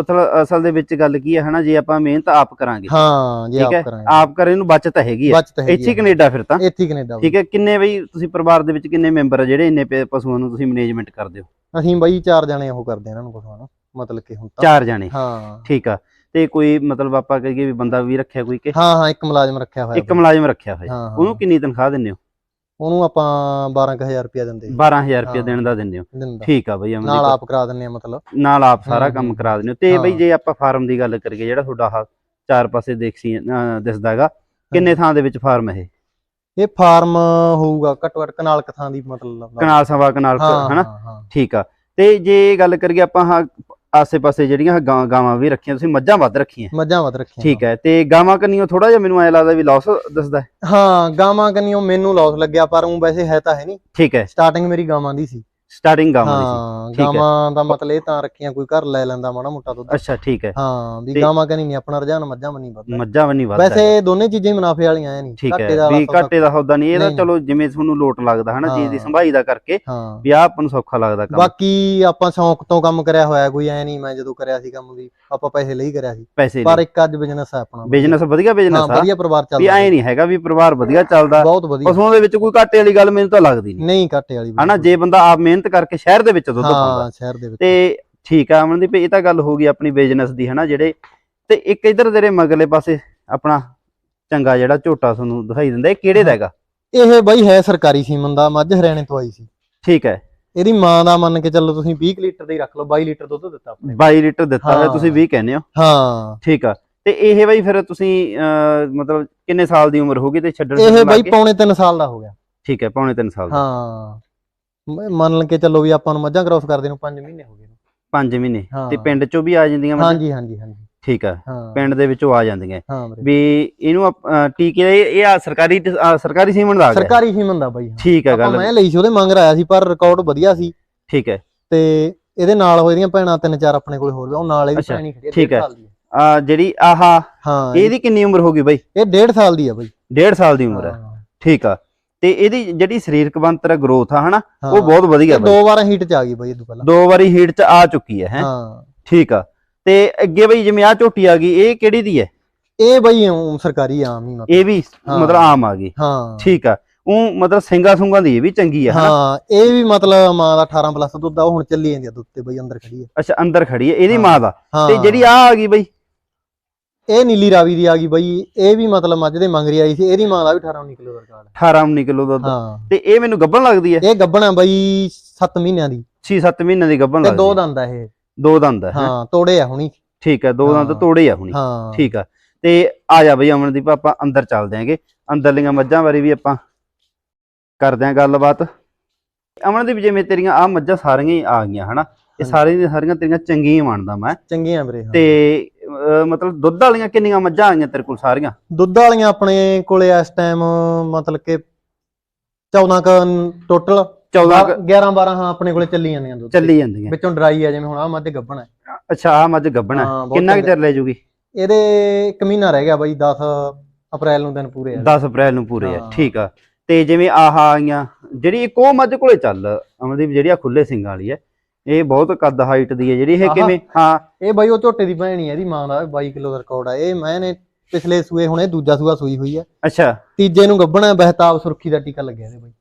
[SPEAKER 1] ਅਸਲ ਅਸਲ ਦੇ ਵਿੱਚ ਗੱਲ ਕੀ ਹੈ ਹਨਾ ਜੇ ਆਪਾਂ ਮਿਹਨਤ ਆਪ ਕਰਾਂਗੇ।
[SPEAKER 2] ਹਾਂ ਜੇ ਆਪ ਕਰਾਂਗੇ।
[SPEAKER 1] ਆਪ ਕਰੇ ਨੂੰ ਬਚਤ ਹੈਗੀ
[SPEAKER 2] ਹੈਗੀ
[SPEAKER 1] ਇੱਥੇ। ਕੈਨੇਡਾ ਫਿਰ ਤਾਂ।
[SPEAKER 2] ਇੱਥੇ ਕੈਨੇਡਾ
[SPEAKER 1] ਠੀਕ ਹੈ? ਕਿੰਨੇ ਬਈ ਤੁਸੀਂ ਪਰਿਵਾਰ ਦੇ ਵਿੱਚ ਕਿੰਨੇ ਮੈਂਬਰ ਆ ਜਿਹੜੇ ਇੰਨੇ ਪਸ਼ੂਆਂ ਨੂੰ ਤੁਸੀਂ ਮੈਨੇਜਮੈਂਟ ਕਰਦੇ ਹੋ?
[SPEAKER 2] ਅਸੀਂ ਬਾਈ ਚਾਰ ਜਣੇ ਉਹ ਕਰਦੇ ਆ ਇਹਨਾਂ ਨੂੰ ਪਸ਼ੂਆਂ ਨੂੰ ਮਤਲਬ ਕਿ ਹੁਣ ਤਾਂ।
[SPEAKER 1] ਚਾਰ ਜਾਣੇ?
[SPEAKER 2] ਹਾਂ।
[SPEAKER 1] ਠੀਕ ਆ। ਤੇ ਕੋਈ ਮਤਲਬ ਆਪਾਂ ਕਹੀਏ ਵੀ ਬੰਦਾ ਵੀ ਰੱਖਿਆ ਕੋਈ ਕਿ?
[SPEAKER 2] ਹਾਂ ਹਾਂ ਇੱਕ ਮੁਲਾਜ਼ਮ ਰੱਖਿਆ ਹੋਇਆ
[SPEAKER 1] ਇੱਕ ਮੁਲਾਜ਼ਮ ਰੱਖਿਆ ਹੋਇਆ। ਉਹਨੂੰ ਕਿੰਨੀ ਤਨਖਾਹ ਦਿੰਦੇ ਹੋ?
[SPEAKER 2] ਉਹਨੂੰ ਆਪਾਂ 12000 ਰੁਪਇਆ ਦਿੰਦੇ
[SPEAKER 1] 12000 ਰੁਪਏ
[SPEAKER 2] ਹਾਂ।
[SPEAKER 1] ਦੇਣ ਦਾ ਦਿੰਦੇ ਹੋ। ਠੀਕ ਆ ਬਈ।
[SPEAKER 2] ਨਾਲ ਆਪ ਕਰਾ ਦਿੰਨੇ ਆ ਮਤਲਬ।
[SPEAKER 1] ਨਾਲ ਆਪ ਸਾਰਾ ਕੰਮ। ਕਰਾ ਦਿੰਦੇ ਹੋ। ਤੇ ਬਈ। ਜੇ ਆਪਾਂ ਫਾਰਮ ਦੀ ਗੱਲ ਕਰੀਏ ਜਿਹੜਾ ਤੁਹਾਡਾ ਆਹ ਚਾਰ ਪਾਸੇ ਦੇਖਸੀ ਅਹ ਦਿਸਦਾ ਹੈਗਾ ਕਿੰਨੇ ਥਾਂ ਦੇ ਵਿੱਚ ਫਾਰਮ ਇਹ?
[SPEAKER 2] ਇਹ ਫਾਰਮ ਹੋਊਗਾ ਘੱਟੋ ਘੱਟ ਕਨਾਲ ਕਥਾਂ ਦੀ ਮਤਲਬ।
[SPEAKER 1] ਕਨਾਲ ਸਵਾ ਕਨਾਲ ਹਨਾ? ਠੀਕ ਆ। ਤੇ ਜੇ ਗੱਲ ਕਰੀਏ ਆਪਾਂ ਹਾਂ ਆਸੇ ਪਾਸੇ ਜਿਹੜੀਆਂ ਗਾਂ- ਗਾਵਾਂ ਵੀ ਰੱਖੀਆਂ ਤੁਸੀਂ ਮੱਝਾਂ ਵੱਧ ਰੱਖੀਆਂ।
[SPEAKER 2] ਮੱਝਾਂ ਵੱਧ ਰੱਖੀਆਂ
[SPEAKER 1] ਠੀਕ ਹੈ। ਤੇ ਗਾਵਾਂ ਕੰਨੀਓ ਥੋੜਾ ਜਿਹਾ ਮੈਨੂੰ ਐ ਲੱਗਦਾ ਵੀ ਲਾਸ ਦੱਸਦਾ ਹੈ।
[SPEAKER 2] ਹਾਂ ਗਾਵਾਂ ਕੰਨੀਓ ਮੈਨੂੰ ਲਾਸ ਲੱਗਿਆ ਪਰ ਉਹ ਵੈਸੇ ਹੈ ਤਾਂ ਹੈ ਨਹੀਂ
[SPEAKER 1] ਠੀਕ ਹੈ।
[SPEAKER 2] ਸਟਾਰਟਿੰਗ ਮੇਰੀ ਗਾਵਾਂ ਦੀ ਸੀ।
[SPEAKER 1] ਸਟਾਰਟਿੰਗ ਗਾਵਾਂ ਦੀ
[SPEAKER 2] ਹਾਂ
[SPEAKER 1] ਠੀਕ ਹੈ।
[SPEAKER 2] ਗਾਵਾਂ ਦਾ ਮਤਲਬ ਇਹ ਤਾਂ ਰੱਖੀਆਂ ਕੋਈ ਘਰ ਲੈ ਲੈਂਦਾ ਮਾੜਾ ਮੋਟਾ ਦੁੱਧ।
[SPEAKER 1] ਅੱਛਾ ਠੀਕ ਹੈ।
[SPEAKER 2] ਹਾਂ ਵੀ
[SPEAKER 1] ਤੇ-
[SPEAKER 2] ਗਾਵਾਂ ਕੰਨੀ ਨਹੀਂ ਆਪਣਾ ਰੁਝਾਨ ਮੱਝਾਂ ਬੰਨੀ ਵੱਧਦਾ।
[SPEAKER 1] ਮੱਝਾਂ ਵੰਨੀ ਵੱਧ ਹੈ।
[SPEAKER 2] ਵੈਸੇ ਦੋਨੇ ਚੀਜ਼ਾਂ ਹੀ ਮੁਨਾਫੇ ਵਾਲੀਆਂ ਐ ਨਹੀਂ
[SPEAKER 1] ਠੀਕ ਹੈ ਵੀ ਘਾਟੇ ਦਾ ਸੌਦਾ ਨਹੀਂ ਇਹਦਾ
[SPEAKER 2] ਨਹੀਂ।
[SPEAKER 1] ਚਲੋ ਜਿਵੇਂ ਤੁਹਾਨੂੰ ਲੋਟ ਲੱਗਦਾ ਹਨਾ ਚੀਜ਼ ਦੀ
[SPEAKER 2] ਹਾਂ।
[SPEAKER 1] ਸੰਭਾਈ ਦਾ ਕਰਕੇ
[SPEAKER 2] ਹਾਂ।
[SPEAKER 1] ਵੀ ਆਹ ਆਪਾਂ ਨੂੰ ਸੌਖਾ ਲੱਗਦਾ ਕੰਮ।
[SPEAKER 2] ਬਾਕੀ ਆਪਾਂ ਸ਼ੌਂਕ ਤੋਂ ਕੰਮ ਕਰਿਆ ਹੋਇਆ ਕੋਈ ਐ ਨਹੀਂ ਮੈਂ ਜਦੋਂ ਕਰਿਆ ਸੀ ਕੰਮ ਵੀ ਆਪਾਂ ਪੈਸੇ ਲਈ ਕਰਿਆ ਸੀ।
[SPEAKER 1] ਪੈਸੇ
[SPEAKER 2] ਪਰ ਇੱਕ ਅੱਜ ਬਿਜ਼ਨਸ ਹੈ ਆਪਣਾ।
[SPEAKER 1] ਬਿਜ਼ਨਸ ਵਧੀਆ
[SPEAKER 2] ਹਾਂ
[SPEAKER 1] ਬਿਜ਼ਨਸ ਆ।
[SPEAKER 2] ਵਧੀਆ ਪਰਿਵਾਰ
[SPEAKER 1] ਵੀ
[SPEAKER 2] ਚੱਲਦਾ
[SPEAKER 1] ਐ ਨਹੀਂ ਹੈਗਾ ਵੀ ਪਰਿਵਾਰ ਵਧੀਆ ਚੱਲਦਾ।
[SPEAKER 2] ਬਹੁਤ ਵਧੀਆ।
[SPEAKER 1] ਪਸ਼ੂਆਂ ਦੇ ਵਿੱਚ ਕੋਈ ਘਾਟੇ ਵਾਲੀ ਗੱਲ ਮੈਨੂੰ ਤਾਂ ਲੱਗਦੀ ਨਹੀਂ।
[SPEAKER 2] ਨਹੀਂ ਘਾਟੇ ਵਾਲੀ
[SPEAKER 1] ਹਨਾ ਜੇ ਬੰਦਾ ਆਪ ਮਿਹਨਤ ਕਰਕੇ ਸ਼ਹਿਰ ਦੇ ਵਿੱਚ ਦੁੱਧ ਪਾਉਂਦਾ।
[SPEAKER 2] ਹਾਂ ਸ਼ਹਿਰ ਦੇ ਵਿੱਚ।
[SPEAKER 1] ਤੇ ਠੀਕ ਆ ਅਮਨਦੀਪ ਇਹ ਤਾਂ ਗੱਲ ਹੋ ਗਈ ਆਪਣੀ ਬਿਜ਼ਨਸ ਦੀ ਹਨਾ ਜਿਹੜੇ ਤੇ ਇੱਕ ਇਧਰ ਤੇਰੇ ਮਗਲੇ ਪਾਸੇ ਆਪਣਾ ਚੰਗਾ ਜਿਹੜਾ ਝੋਟਾ ਤੁਹਾਨੂੰ ਦਿਖਾਈ ਦਿੰਦਾ ਇਹ ਕਿਹੜੇ ਦਾ ਹੈਗਾ?
[SPEAKER 2] ਇਹ ਬਾਈ ਹੈ ਸਰਕਾਰੀ ਸੀਮਨ ਦਾ ਮੱਝ ਹਰਿਆਣੇ ਤੋਂ ਆਈ ਸੀ।
[SPEAKER 1] ਠੀਕ ਹੈ।
[SPEAKER 2] ਇਹਦੀ ਮਾਂ ਦਾ ਮੰਨ ਕੇ ਚੱਲੋ ਤੁਸੀਂ 20 ਕੁ ਲੀਟਰ ਦਾ ਹੀ ਰੱਖ ਲਓ 22 ਲੀਟਰ ਦੁੱਧ ਦਿੱਤਾ ਆਪਣੇ
[SPEAKER 1] 22 ਲੀਟਰ ਦਿੱਤਾ
[SPEAKER 2] ਹਾਂ।
[SPEAKER 1] ਤੁਸੀਂ 20 ਕਹਿੰਦੇ ਹੋ।
[SPEAKER 2] ਹਾਂ।
[SPEAKER 1] ਠੀਕ ਆ। ਤੇ ਇਹ ਬਾਈ ਫਿਰ ਤੁਸੀਂ ਮਤਲਬ ਕਿੰਨੇ ਸਾਲ ਦੀ ਉਮਰ ਹੋਗੀ ਤੇ ਛੱਡਣ
[SPEAKER 2] ਇਹ ਬਾਈ? ਪੌਣੇ 3 ਸਾਲ ਦਾ ਹੋ ਗਿਆ।
[SPEAKER 1] ਠੀਕ ਹੈ ਪੌਣੇ 3 ਸਾਲ ਦਾ।
[SPEAKER 2] ਹਾਂ। ਮ- ਮੰਨ ਕੇ ਚੱਲੋ ਵੀ ਆਪਾਂ ਨੂੰ ਮੱਝਾਂ ਕ੍ਰਾਸ ਕਰਦੇ ਨੂੰ 5 ਮਹੀਨੇ ਹੋ ਗਏ ਨੇ।
[SPEAKER 1] 5 ਮਹੀਨੇ
[SPEAKER 2] ਹਾਂ।
[SPEAKER 1] ਤੇ ਪਿੰਡ ਚੋਂ ਵੀ ਆ ਜਾਂਦੀਆਂ ਮੱਝਾਂ?
[SPEAKER 2] ਹਾਂਜੀ ਹਾਂਜੀ ਹਾਂਜੀ
[SPEAKER 1] ਠੀਕ ਆ
[SPEAKER 2] ਹਾਂ
[SPEAKER 1] ਪਿੰਡ ਦੇ ਵਿੱਚੋਂ ਆ ਜਾਂਦੀਆਂ
[SPEAKER 2] ਹਾਂ ਵੀਰੇ।
[SPEAKER 1] ਵੀ ਇਹਨੂੰ ਆਪ- ਟੀਕੇ ਇਹ ਇਹ ਆ ਸਰਕਾਰੀ ਟ- ਸਰਕਾਰੀ ਸੀਮਨ ਦਾ ਆ ਗਿਆ
[SPEAKER 2] ਸਰਕਾਰੀ ਸੀਮਨ ਦਾ ਬਾਈ ਹਾਂ।
[SPEAKER 1] ਠੀਕ ਹੈ
[SPEAKER 2] ਆਪਾਂ
[SPEAKER 1] ਗੱਲ
[SPEAKER 2] ਮੈਂ ਲਈ ਸੀ ਉਹਦੇ ਮੰਗ ਆਇਆ ਸੀ ਪਰ ਰਿਕਾਰਡ ਵਧੀਆ ਸੀ
[SPEAKER 1] ਠੀਕ ਹੈ
[SPEAKER 2] ਤੇ ਇਹਦੇ ਨਾਲ ਹੋਏ ਦੀਆਂ ਭੈਣਾਂ ਤਿੰਨ ਚਾਰ ਆਪਣੇ ਕੋਲੇ ਹੋਰ ਵੀ ਆ, ਉਹ ਨਾਲ ਇਹਦੀ
[SPEAKER 1] ਅੱਛਾ,
[SPEAKER 2] ਭੈਣ ਹੀ ਖੜੀ ਆ,
[SPEAKER 1] ਠੀਕ
[SPEAKER 2] ਡੇਢ
[SPEAKER 1] ਹੈ।
[SPEAKER 2] ਸਾਲ ਦੀ
[SPEAKER 1] ਆ ਜਿਹੜੀ ਆਹਾ
[SPEAKER 2] ਹਾਂ
[SPEAKER 1] ਇਹਦੀ ਕਿੰਨੀ ਉਮਰ ਹੋ ਗਈ ਬਾਈ
[SPEAKER 2] ਇਹ 1.5 ਸਾਲ ਦੀ ਆ ਬਾਈ
[SPEAKER 1] 1.5 ਸਾਲ ਦੀ ਉਮਰ ਹੈ
[SPEAKER 2] ਹਾਂ।
[SPEAKER 1] ਠੀਕ ਆ ਤੇ ਇਹਦੀ ਜਿਹੜੀ ਸਰੀਰਕ ਬਣਤਰ ਗਰੋਥ ਆ ਹਨਾ। ਉਹ ਬਹੁਤ ਵਧੀਆ ਬਾਈ
[SPEAKER 2] ਦੋ ਵਾਰ ਹੀਟ ਚ ਆ ਗਈ ਬਾਈ ਇਹ ਤੋਂ ਪਹਿਲਾਂ।
[SPEAKER 1] ਦੋ ਵਾਰੀ ਹੀਟ ਚ ਆ ਚੁੱਕੀ ਹੈ ਹੈ। ਠੀਕ ਆ। ਤੇ ਅੱਗੇ ਬਈ ਜਿਵੇਂ ਆ ਝੋਟੀ ਆ ਗਈ ਇਹ ਕਿਹੜੀ ਦੀ ਹੈ?
[SPEAKER 2] ਇਹ ਬਾਈ ਸਰਕਾਰੀ ਆਮ ਹੀ ਮਤਲਬ।
[SPEAKER 1] ਇਹ ਵੀ। ਮਤਲਬ ਆਮ ਆ ਗਈ।
[SPEAKER 2] ਹਾਂ।
[SPEAKER 1] ਠੀਕ ਆ। ਉਹ ਮਤਲਬ ਸਿੰਗਾ ਸੁੰਗਾ ਦੀ ਇਹ ਵੀ ਚੰਗੀ ਹਨਾ?
[SPEAKER 2] ਹਾਂ ਇਹ ਵੀ ਮਤਲਬ ਮਾਂ ਦਾ 18 ਪਲੱਸ ਦੁੱਧ ਆ ਹੁਣ ਚੱਲੀ ਜਾਂਦੀ ਆ ਦੁੱਧ ਤੇ ਬਾਈ ਅੰਦਰ ਖੜੀ ਹੈ
[SPEAKER 1] ਅੱਛਾ ਅੰਦਰ ਖੜੀ ਹੈ ਇਹਦੀ। ਮਾਂ ਦਾ। ਤੇ ਜਿਹੜੀ ਆ ਆ ਗਈ ਬਈ
[SPEAKER 2] ਇਹ ਨੀਲੀ ਰਾਵੀ ਦੀ ਆ ਗਈ ਬਾਈ ਇਹ ਵੀ ਮਤਲਬ ਮੱਝ ਦੇ ਮੰਗਰੀ ਆਈ ਸੀ ਇਹਦੀ ਮਾਂ ਦਾ ਵੀ 18 19 ਕਿਲੋ ਦਾ ਰਿਕਾਰਡ
[SPEAKER 1] 18 19 ਕਿਲੋ ਦੁੱਧ।
[SPEAKER 2] ਹਾਂ।
[SPEAKER 1] ਤੇ ਇਹ ਮੈਨੂੰ ਗੱਭਣ ਲੱਗਦੀ ਹੈ?
[SPEAKER 2] ਇਹ ਗੱਬਣਾ ਬਾਈ 7 ਮਹੀਨਿਆਂ ਦੀ।
[SPEAKER 1] 6-7 ਮਹੀਨੇ ਦੀ ਗੱਭਣ
[SPEAKER 2] ਤੇ
[SPEAKER 1] ਲੱਗਦੀ
[SPEAKER 2] ਦੋ
[SPEAKER 1] ਹੈ।
[SPEAKER 2] ਦੰਦ ਆ ਇਹ।
[SPEAKER 1] ਦੋ ਦੰਦ ਹੈ ਹੈਂ?
[SPEAKER 2] ਹਾਂ ਤੋੜੇ ਆ ਹੁਣੀ।
[SPEAKER 1] ਠੀਕ ਹੈ ਦੋ ਦੰਦ
[SPEAKER 2] ਹਾਂ।
[SPEAKER 1] ਤੋੜੇ ਆ ਹੁਣੀ।
[SPEAKER 2] ਹਾਂ।
[SPEAKER 1] ਠੀਕ ਆ। ਤੇ ਆ ਜਾ ਬਈ ਅਮਨਦੀਪ ਆਪਾਂ ਅੰਦਰ ਚੱਲਦੇ ਆਂਗੇ। ਅੰਦਰਲੀਆਂ ਮੱਝਾਂ ਬਾਰੇ ਵੀ ਆਪਾਂ ਕਰਦੇ ਆਂ ਗੱਲਬਾਤ। ਅਮਨਦੀਪ ਜਿਵੇਂ ਤੇਰੀਆਂ ਆ ਮੱਝਾਂ ਸਾਰੀਆਂ ਹੀ ਆ ਗਈਆਂ ਹਨਾ? ਇਹ
[SPEAKER 2] ਹਾਂਜੀ।
[SPEAKER 1] ਸਾਰੀਆਂ ਦੀਆਂ ਸਾਰੀਆਂ ਤੇਰੀਆਂ ਚੰਗੀਆਂ ਹੀ ਮੰਨਦਾ ਮੈਂ।
[SPEAKER 2] ਚੰਗੀਆਂ ਵੀਰੇ ਹਾਂ।
[SPEAKER 1] ਤੇ ਮਤਲਬ ਦੁੱਧ ਵਾਲੀਆਂ ਕਿੰਨੀਆਂ ਮੱਝਾਂ ਆਈਆਂ ਤੇਰੇ ਕੋਲ ਸਾਰੀਆਂ?
[SPEAKER 2] ਦੁੱਧ ਵਾਲੀਆਂ ਆਪਣੇ ਕੋਲੇ ਇਸ ਟਾਈਮ ਮਤਲਬ ਕਿ 14 ਕ ਟੋਟਲ
[SPEAKER 1] 14 ਕੁ
[SPEAKER 2] 11 12 ਹਾਂ ਆਪਣੇ ਕੋਲੇ ਚੱਲੀ ਜਾਂਦੀਆਂ ਦੁੱਧ।
[SPEAKER 1] ਚੱਲੀ ਜਾਂਦੀਆਂ।
[SPEAKER 2] ਵਿੱਚੋਂ ਡਰਾਈ ਆ ਜਿਵੇਂ ਹੁਣ ਆ ਮੱਝ ਗੱਬਣ ਹੈ।
[SPEAKER 1] ਅੱਛਾ ਆ ਮੱਝ ਗੱਭਣਾ
[SPEAKER 2] ਹਾਂ,
[SPEAKER 1] ਕਿੰਨਾ। ਚਿਰ ਲੈ ਜੂਗੀ?
[SPEAKER 2] ਇਹਦੇ 1 ਮਹੀਨਾ ਰਹਿ ਗਿਆ ਬਾਈ 10 ਅਪ੍ਰੈਲ ਨੂੰ ਦਿਨ ਪੂਰੇ ਆ।
[SPEAKER 1] 10 ਅਪ੍ਰੈਲ ਨੂੰ ਪੂਰੇ ਆ। ਠੀਕ ਆ। ਤੇ ਜਿਵੇਂ ਆਹ ਆਈਆਂ ਜਿਹੜੀ ਇੱਕ ਉਹ ਮੱਝ ਕੋਲੇ ਚੱਲ ਅਮਨਦੀਪ ਜਿਹੜੀ ਆ ਖੁੱਲੇ ਸਿੰਘਾਂ ਵਾਲੀ ਹੈ ਇਹ ਬਹੁਤ ਕੱਦ ਹਾਈਟ ਦੀ ਹੈ ਜਿਹੜੀ ਇਹ। ਕਿਵੇਂ ਹਾਂ।
[SPEAKER 2] ਇਹ ਬਾਈ ਉਹ ਝੋਟੇ ਦੀ ਭੈਣ ਹੀ ਇਹਦੀ ਮਾਂ ਦਾ 22 ਕਿਲੋ ਦਾ ਰਿਕਾਰਡ ਆ। ਇਹ ਮੈਂ ਨੇ ਪਿਛਲੇ ਸੂਏ ਹੁਣੇ ਦੂਜਾ ਸੂਆ ਸੂਈ ਹੋਈ ਆ।
[SPEAKER 1] ਅੱਛਾ।
[SPEAKER 2] ਤੀਜੇ ਨੂੰ ਗੱਭਣਾ ਬਹਿਤਾਬ ਸੁਰਖੀ ਦਾ ਟੀਕਾ ਲੱਗਿਆ ਇਹਦੇ ਬਾਈ।